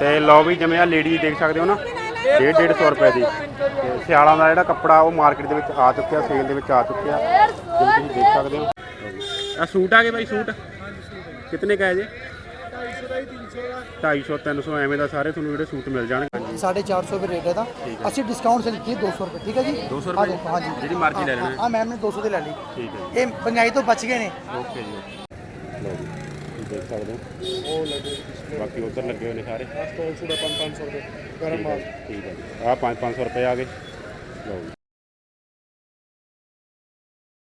ਤੇ ਲਓ ਵੀ ਜਿਵੇਂ ਆ ਲੇਡੀ ਦੇਖ ਸਕਦੇ ਹੋ ਨਾ 1.5 150 ਰੁਪਏ ਦੀ। ਤੇ ਸਿਆਲਾਂ ਦਾ ਜਿਹੜਾ ਕੱਪੜਾ ਉਹ ਮਾਰਕੀਟ ਦੇ ਵਿੱਚ ਆ ਚੁੱਕਿਆ ਸੇਲ ਦੇ ਵਿੱਚ ਆ ਚੁੱਕਿਆ। ਜਿਵੇਂ ਤੁਸੀਂ ਦੇਖ ਸਕਦੇ ਹੋ। ਆ ਸੂਟ ਆ ਗਏ ਬਾਈ ਸੂਟ? ਕਿਤਨੇ ਕਾ ਹੈ ਜੀ? 250 300 ਐਵੇਂ ਦਾ ਸਾਰੇ ਤੁਹਾਨੂੰ ਜਿਹੜੇ ਸੂਟ ਮਿਲ ਜਾਣਗੇ। ਸਾਢੇ ਚਾਰ ਸੌ ਰੁਪਏ ਰੇਟ ਹੈ ਦਾ ਅਸੀਂ ਡਿਸਕਾਊਂਟ ਸੇ ਹੈ 200 ਰੁਪਏ ਠੀਕ ਹੈ ਜੀ? 200 ਹਾਂ ਰੁਪਏ ਦੇਖੋ, ਹਾਂ ਜੀ। ਜਿਹੜੀ ਮਰਜ਼ੀ ਲੈ ਲੈਣਾ। ਹਾਂ ਮੈਮ ਨੇ 200 ਦੇ ਲੈ ਲਈ। ਠੀਕ ਹੈ ਇਹ ਮਹਿੰਗਾਈ ਤੋਂ ਬਚ ਗਏ ਨੇ। ਓਕੇ ਜੀ ਸਕਦੇ ਹੋ। ਉਹ ਲੱਗੇ ਬਾਕੀ ਉਧਰ ਲੱਗੇ ਹੋਏ ਨੇ ਸਾਰੇ। ਸਟੋਲ ਸੂੜਾ 500 ਰੁਪਏ। ਗਰਮ ਮਾਲ। ਠੀਕ ਹੈ ਜੀ। ਆਹ 5 500 ਰੁਪਏ ਆ ਗਏ। ਲਓ ਜੀ।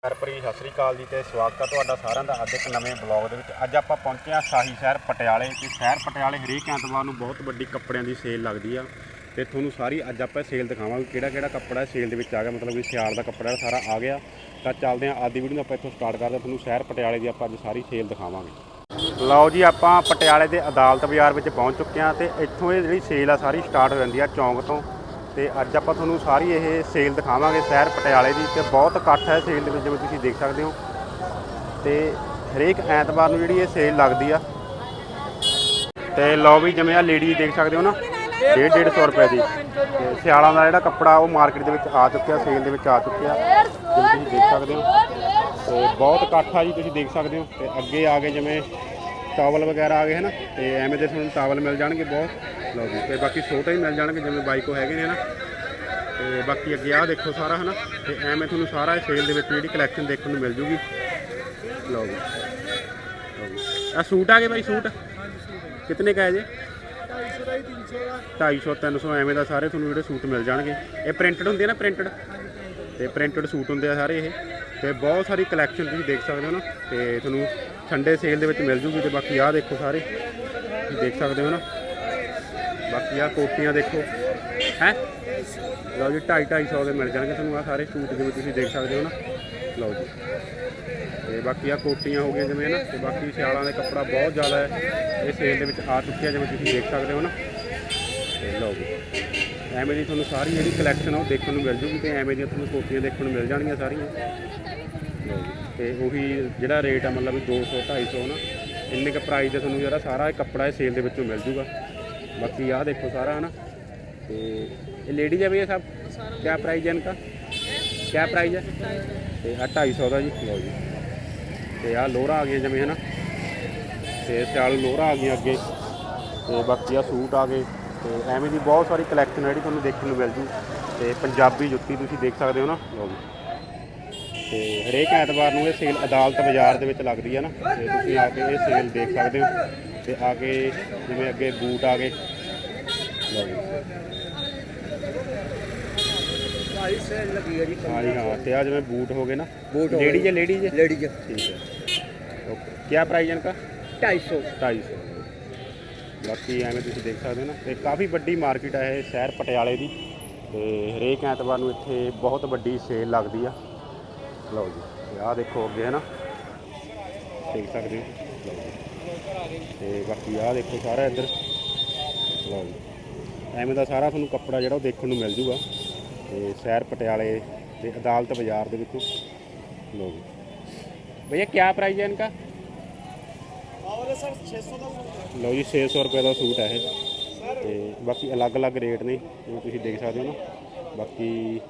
ਹਰਪ੍ਰੀਤ ਸਤਿ ਸ੍ਰੀ ਅਕਾਲ ਜੀ ਤੇ ਸਵਾਗਤ ਹੈ ਤੁਹਾਡਾ ਸਾਰਿਆਂ ਦਾ ਅੱਜ ਇੱਕ ਨਵੇਂ ਬਲੌਗ ਦੇ ਵਿੱਚ। ਅੱਜ ਆਪਾਂ ਪਹੁੰਚੇ ਹਾਂ ਸ਼ਾਹੀ ਸ਼ਹਿਰ ਪਟਿਆਲੇ ਤੇ ਸ਼ਹਿਰ ਪਟਿਆਲੇ ਹਰੇਕ ਐਤਵਾਰ ਨੂੰ ਬਹੁਤ ਵੱਡੀ ਕੱਪੜਿਆਂ ਦੀ ਸੇਲ ਲੱਗਦੀ ਆ। ਤੇ ਤੁਹਾਨੂੰ ਸਾਰੀ ਅੱਜ ਆਪਾਂ ਸੇਲ ਦਿਖਾਵਾਂਗੇ ਕਿਹੜਾ ਕਿਹੜਾ ਕੱਪੜਾ ਸੇਲ ਦੇ ਵਿੱਚ ਆ ਗਿਆ। ਮਤਲਬ ਕਿ ਸਿਆਲ ਦਾ ਕੱਪੜਾ ਸਾਰਾ ਆ ਗਿਆ। ਤਾਂ ਚੱਲਦੇ ਹਾਂ ਅੱਜ ਦੀ ਵੀਡੀਓ ਨੂੰ ਆਪਾਂ ਇੱਥੋਂ ਸਟਾਰਟ ਕਰਦੇ ਹਾਂ। ਤੁਹਾਨੂੰ ਸ਼ਹਿਰ ਪਟਿਆਲੇ ਦੀ ਆਪਾਂ ਅੱਜ ਸਾਰੀ ਸੇਲ ਦਿਖਾਵਾਂਗੇ। ਲਓ ਜੀ, ਆਪਾਂ ਪਟਿਆਲੇ ਦੇ ਅਦਾਲਤ ਬਾਜ਼ਾਰ ਵਿੱਚ ਪਹੁੰਚ ਚੁੱਕੇ ਹਾਂ ਤੇ ਇੱਥੋਂ ਇਹ ਜਿਹੜੀ ਸੇਲ ਆ ਸਾਰੀ ਸਟਾਰਟ ਹੋ ਜਾਂਦੀ ਆ ਚੌਂਕ ਤੋਂ। ਤੇ ਅੱਜ ਆਪਾਂ ਤੁਹਾਨੂੰ ਸਾਰੀ ਇਹ ਸੇਲ ਦਿਖਾਵਾਂਗੇ ਸ਼ਹਿਰ ਪਟਿਆਲੇ ਦੀ ਤੇ ਬਹੁਤ ਇਕੱਠ ਹੈ ਸੇਲ ਦੇ ਵਿੱਚ, ਜਿਵੇਂ ਤੁਸੀਂ ਦੇਖ ਸਕਦੇ ਹੋ। ਤੇ ਹਰੇਕ ਐਤਵਾਰ ਨੂੰ ਜਿਹੜੀ ਇਹ ਸੇਲ ਲੱਗਦੀ ਆ। ਤੇ ਲਓ ਵੀ, ਜਿਵੇਂ ਆ ਲੇਡੀ ਦੇਖ ਸਕਦੇ ਹੋ ਨਾ 1.5 150 ਰੁਪਏ ਦੀ। ਤੇ ਸਿਆਲਾਂ ਦਾ ਜਿਹੜਾ ਕੱਪੜਾ, ਉਹ ਮਾਰਕੀਟ ਦੇ ਵਿੱਚ ਆ ਚੁੱਕਿਆ ਸੇਲ ਦੇ ਵਿੱਚ ਆ ਚੁੱਕਿਆ। ਜਿਵੇਂ ਤੁਸੀਂ ਦੇਖ ਸਕਦੇ ਹੋ। ਤੇ ਬਹੁਤ ਇਕੱਠ ਆ ਜੀ, ਤੁਸੀਂ ਦੇਖ ਸਕਦੇ ਹੋ। ਤੇ ਅੱਗੇ ਆ ਗਏ ਜਿਵੇਂ ਟਾਵਲ ਵਗੈਰਾ ਆ ਗਏ ਹਨ, ਤੇ ਐਵੇਂ ਦੇ ਤੁਹਾਨੂੰ ਟਾਵਲ ਮਿਲ ਜਾਣਗੇ ਬਹੁਤ। ਲਓ ਜੀ, ਤੇ ਬਾਕੀ ਛੋਟੇ ਹੀ ਮਿਲ ਜਾਣਗੇ, ਜਿਵੇਂ ਬਾਈਕੋ ਹੈਗੇ ਨੇ ਨਾ ਤੇ ਬਾਕੀ ਅੱਗੇ ਆਹ ਦੇਖੋ ਸਾਰਾ ਹਨਾ, ਤੇ ਐਵੇਂ ਤੁਹਾਨੂੰ ਸਾਰਾ ਸੇਲ ਦੇ ਵਿੱਚ ਜਿਹੜੀ ਕਲੈਕਸ਼ਨ ਦੇਖਣ ਨੂੰ ਮਿਲ ਜੂਗੀ। ਲਓ ਜੀ ਲਓ ਜੀ। ਆ ਸੂਟ ਆ ਗਏ ਬਾਈ, ਸੂਟ? ਕਿਤਨੇ ਕਾ ਹੈ ਜੀ? 250 300 ਐਵੇਂ ਦਾ ਸਾਰੇ ਤੁਹਾਨੂੰ ਜਿਹੜੇ ਸੂਟ ਮਿਲ ਜਾਣਗੇ। ਇਹ ਪ੍ਰਿੰਟਡ ਹੁੰਦੇ ਆ ਨਾ ਪ੍ਰਿੰਟਡ ਤੇ ਪ੍ਰਿੰਟਡ ਸੂਟ ਹੁੰਦੇ ਆ ਸਾਰੇ ਇਹ। ਤੇ ਬਹੁਤ ਸਾਰੀ ਕਲੈਕਸ਼ਨ ਤੁਸੀਂ ਦੇਖ ਸਕਦੇ ਹੋ ਨਾ, ਤੇ ਤੁਹਾਨੂੰ ਠੰਡੇ ਸੇਲ ਦੇ ਵਿੱਚ ਮਿਲ ਜੂਗੀ ਤੇ ਬਾਕੀ ਆਹ ਦੇਖੋ ਸਾਰੇ। ਤੁਸੀਂ ਦੇਖ ਸਕਦੇ ਹੋ ਨਾ? ਬਾਕੀ ਆਹ ਕੋਟੀਆਂ ਦੇਖੋ। ਹੈ? ਲਓ ਜੀ 2.5 250 ਦੇ ਮਿਲ ਜਾਣਗੇ ਤੁਹਾਨੂੰ ਆਹ ਸਾਰੇ ਸੂਟ ਜਿਵੇਂ ਤੁਸੀਂ ਦੇਖ ਸਕਦੇ ਹੋ ਨਾ। ਲਓ ਜੀ। ਤੇ ਬਾਕੀ ਆ ਕੋਟੀਆਂ ਹੋ ਗਈਆਂ ਜਿਵੇਂ ਨਾ, ਤੇ ਬਾਕੀ ਸਿਆਲਾਂ ਦੇ ਕੱਪੜਾ ਬਹੁਤ ਜ਼ਿਆਦਾ ਹੈ। ਇਹ ਸੇਲ ਦੇ ਵਿੱਚ ਆ ਚੁੱਕਿਆ ਜਿਵੇਂ ਤੁਸੀਂ ਦੇਖ ਸਕਦੇ ਹੋ ਨਾ। ਤੇ ਲਓ ਜੀ। ਐਵੇਂ ਦੀ ਤੁਹਾਨੂੰ ਸਾਰੀ ਜਿਹੜੀ ਕਲੈਕਸ਼ਨ ਆ ਉਹ ਦੇਖਣ ਨੂੰ ਮਿਲ ਜੂਗੀ ਤੇ ਐਵੇਂ ਦੀਆਂ ਤੁਹਾਨੂੰ ਕੋਟੀਆਂ ਦੇਖਣ ਨੂੰ ਮਿਲ ਜਾਣਗੀਆਂ ਸਾਰੀਆਂ। ਲਓ ਜੀ। ਤੇ ਉਹੀ ਜਿਹੜਾ ਰੇਟ ਆ ਮਤਲਬ ਵੀ 200 250 ਨਾ, ਇੰਨੇ ਕ ਪ੍ਰਾਈਸ ਦੇ ਤੁਹਾਨੂੰ ਜਿਹੜਾ ਸਾਰਾ ਇਹ ਕੱਪੜਾ ਇਹ ਸੇਲ ਦੇ ਵਿੱਚੋਂ ਮਿਲ ਜੂਗਾ। ਬਾਕੀ ਆਹ ਦੇਖੋ ਸਾਰਾ ਹਨਾ। ਤੇ ਇਹ ਲੇਡੀਜ਼ ਹੈ ਵੀ ਇਹ ਸਭ? ਕਿਆ ਪ੍ਰਾਈਸ ਹੈ ਇਨਕਾ? ਕੀ ਪ੍ਰਾਈਸ ਹੈ? ਤੇ ਆ 250 ਦਾ ਜੀ। ਲਓ ਜੀ। ਤੇ ਆ ਲੋਹਰਾ ਆ ਗਈਆਂ ਜਿਵੇਂ ਹਨਾ। ਤੇ ਸਿਆਲ ਲੋਹਰਾ ਆ ਗਈਆਂ ਅੱਗੇ। ਤੇ ਬਾਕੀ ਆ ਸੂਟ ਆ ਗਏ। ਤੇ ਐਵੇਂ ਦੀ ਬਹੁਤ ਸਾਰੀ ਕਲੈਕਸ਼ਨ ਜਿਹੜੀ ਤੁਹਾਨੂੰ ਦੇਖਣ ਨੂੰ ਮਿਲ ਜੂ। ਤੇ ਪੰਜਾਬੀ ਜੁੱਤੀ ਤੁਸੀਂ ਦੇਖ ਸਕਦੇ ਹੋ ਨਾ। ਲਓ ਜੀ। ਤੇ ਹਰੇਕ ਐਤਵਾਰ ਨੂੰ ਇਹ ਸੇਲ ਅਦਾਲਤ ਬਾਜ਼ਾਰ ਦੇ ਵਿੱਚ ਲੱਗਦੀ ਹੈ ਨਾ ਤੇ ਤੁਸੀਂ ਆ ਕੇ ਇਹ ਸੇਲ ਦੇਖ ਸਕਦੇ ਹੋ ਤੇ ਆ ਕੇ ਜਿਵੇਂ ਅੱਗੇ ਬੂਟ ਆ ਗਏ ਲਓ ਜੀ ਭਾਈ ਸੇਲ ਲੱਗੀ ਹੈ ਜੀ ਹਾਂ ਜੀ ਹਾਂ ਤੇ ਆ ਜਿਵੇਂ ਬੂਟ ਹੋ ਗਏ ਨਾ ਬੂਟ ਹੋ ਲੇਡੀ ਗਏ। ਜੇ ਲੇਡੀ ਜੇ ਲੇਡੀ ਜੀ ठीक है ओके क्या प्राइस है इनका 250 ਢਾਈ ਸੌ ਬਾਕੀ ਐਵੇਂ ਤੁਸੀਂ ਦੇਖ ਸਕਦੇ ਹੋ ਨਾ ਤੇ ਕਾਫੀ ਵੱਡੀ ਮਾਰਕੀਟ ਹੈ ਇਹ ਸ਼ਹਿਰ ਪਟਿਆਲੇ ਦੀ ਤੇ ਹਰੇਕ ਐਤਵਾਰ ਨੂੰ ਇੱਥੇ ਬਹੁਤ ਵੱਡੀ ਸੇਲ ਲੱਗਦੀ ਆ ਲਓ ਜੀ ਆਹ ਦੇਖੋ ਅੱਗੇ ਹੈ ਨਾ ਦੇਖ ਸਕਦੇ ਹੋ? ਲਓ ਜੀ। ਤੇ ਬਾਕੀ ਆਹ ਦੇਖੋ ਸਾਰਾ ਇੱਧਰ। ਲਓ ਜੀ। ਐਵੇਂ ਦਾ ਸਾਰਾ ਤੁਹਾਨੂੰ ਕੱਪੜਾ ਜਿਹੜਾ ਉਹ ਦੇਖਣ ਨੂੰ ਮਿਲ ਜੂਗਾ। ਤੇ ਸ਼ਹਿਰ ਪਟਿਆਲੇ ਤੇ ਅਦਾਲਤ ਬਾਜ਼ਾਰ ਦੇ ਵਿੱਚੋਂ। ਲਓ ਜੀ। ਭਈਆ ਕੀ ਪ੍ਰਾਈਸ ਹੈ ਇਨਕਾ? ਦਾ ਲਓ ਜੀ 600 ਰੁਪਏ ਦਾ ਸੂਟ ਹੈ ਇਹ। ਤੇ ਬਾਕੀ ਅਲੱਗ-ਅਲੱਗ ਰੇਟ ਨੇ ਜਿਵੇਂ ਤੁਸੀਂ ਦੇਖ ਸਕਦੇ ਹੋ ਨਾ। ਬਾਕੀ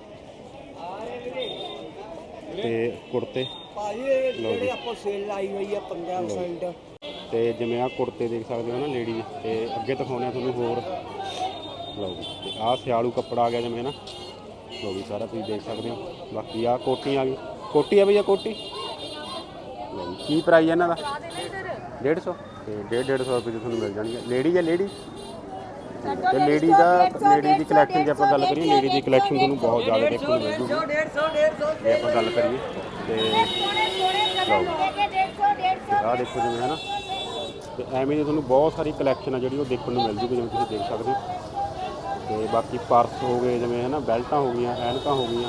ਤੇ ਕੁੜਤੇ। ਭਾਜੀ ਇਹ ਲਓ ਜੀ। ਜਿਹੜੇ ਆਪਾਂ ਸੇਲ ਲਾਈ ਹੋਈ ਆ 15% ਤੇ ਜਿਵੇਂ ਆ ਕੁੜਤੇ ਦੇਖ ਸਕਦੇ ਹੋ ਨਾ ਲੇਡੀ ਤੇ ਅੱਗੇ ਦਿਖਾਉਂਦੇ ਆ ਤੁਹਾਨੂੰ ਹੋਰ। ਲਓ ਜੀ ਤੇ ਆਹ ਸਿਆਲੂ ਕੱਪੜਾ ਆ ਗਿਆ ਜਿਵੇਂ ਨਾ। ਲਓ ਜੀ ਸਾਰਾ ਤੁਸੀਂ ਦੇਖ ਸਕਦੇ ਹੋ। ਬਾਕੀ ਆ ਕੋਟੀ ਆ ਗਈ ਕੋਟੀ ਆ ਭਈਆ ਕੋਟੀ? ਲਓ ਜੀ ਕੀ ਪ੍ਰਾਈਸ ਹੈ ਇਹਨਾਂ ਦਾ? 150 ਤੇ 1.5 150 ਰੁਪਏ ਤੁਹਾਨੂੰ ਮਿਲ ਜਾਣਗੇ ਲੇਡੀ ਜਾਂ ਲੇਡੀ ਤੇ ਲੇਡੀ ਦਾ ਲੇਡੀ ਦੀ ਕਲੈਕਸ਼ਨ ਜੇ ਆਪਾਂ ਗੱਲ ਕਰੀਏ ਲੇਡੀ ਦੀ ਕਲੈਕਸ਼ਨ ਤੁਹਾਨੂੰ ਬਹੁਤ ਜ਼ਿਆਦਾ ਦੇਖਣ ਨੂੰ ਮਿਲ ਜੂਗੀ 150 150 ਜੇ ਆਪਾਂ ਗੱਲ ਕਰੀਏ ਤੇ ਆਹ ਦੇਖੋ ਜਿਵੇਂ ਹੈ ਨਾ ਤੇ ਐਵੇਂ ਦੀ ਤੁਹਾਨੂੰ ਬਹੁਤ ਸਾਰੀ ਕਲੈਕਸ਼ਨ ਆ ਜਿਹੜੀ ਉਹ ਦੇਖਣ ਨੂੰ ਮਿਲ ਜੂਗੀ ਜਿਵੇਂ ਤੁਸੀਂ ਦੇਖ ਸਕਦੇ ਹੋ ਤੇ ਬਾਕੀ ਪਰਸ ਹੋ ਗਏ ਜਿਵੇਂ ਹੈ ਨਾ ਬੈਲਟਾਂ ਹੋ ਗਈਆਂ ਐਨਕਾਂ ਹੋ ਗਈਆਂ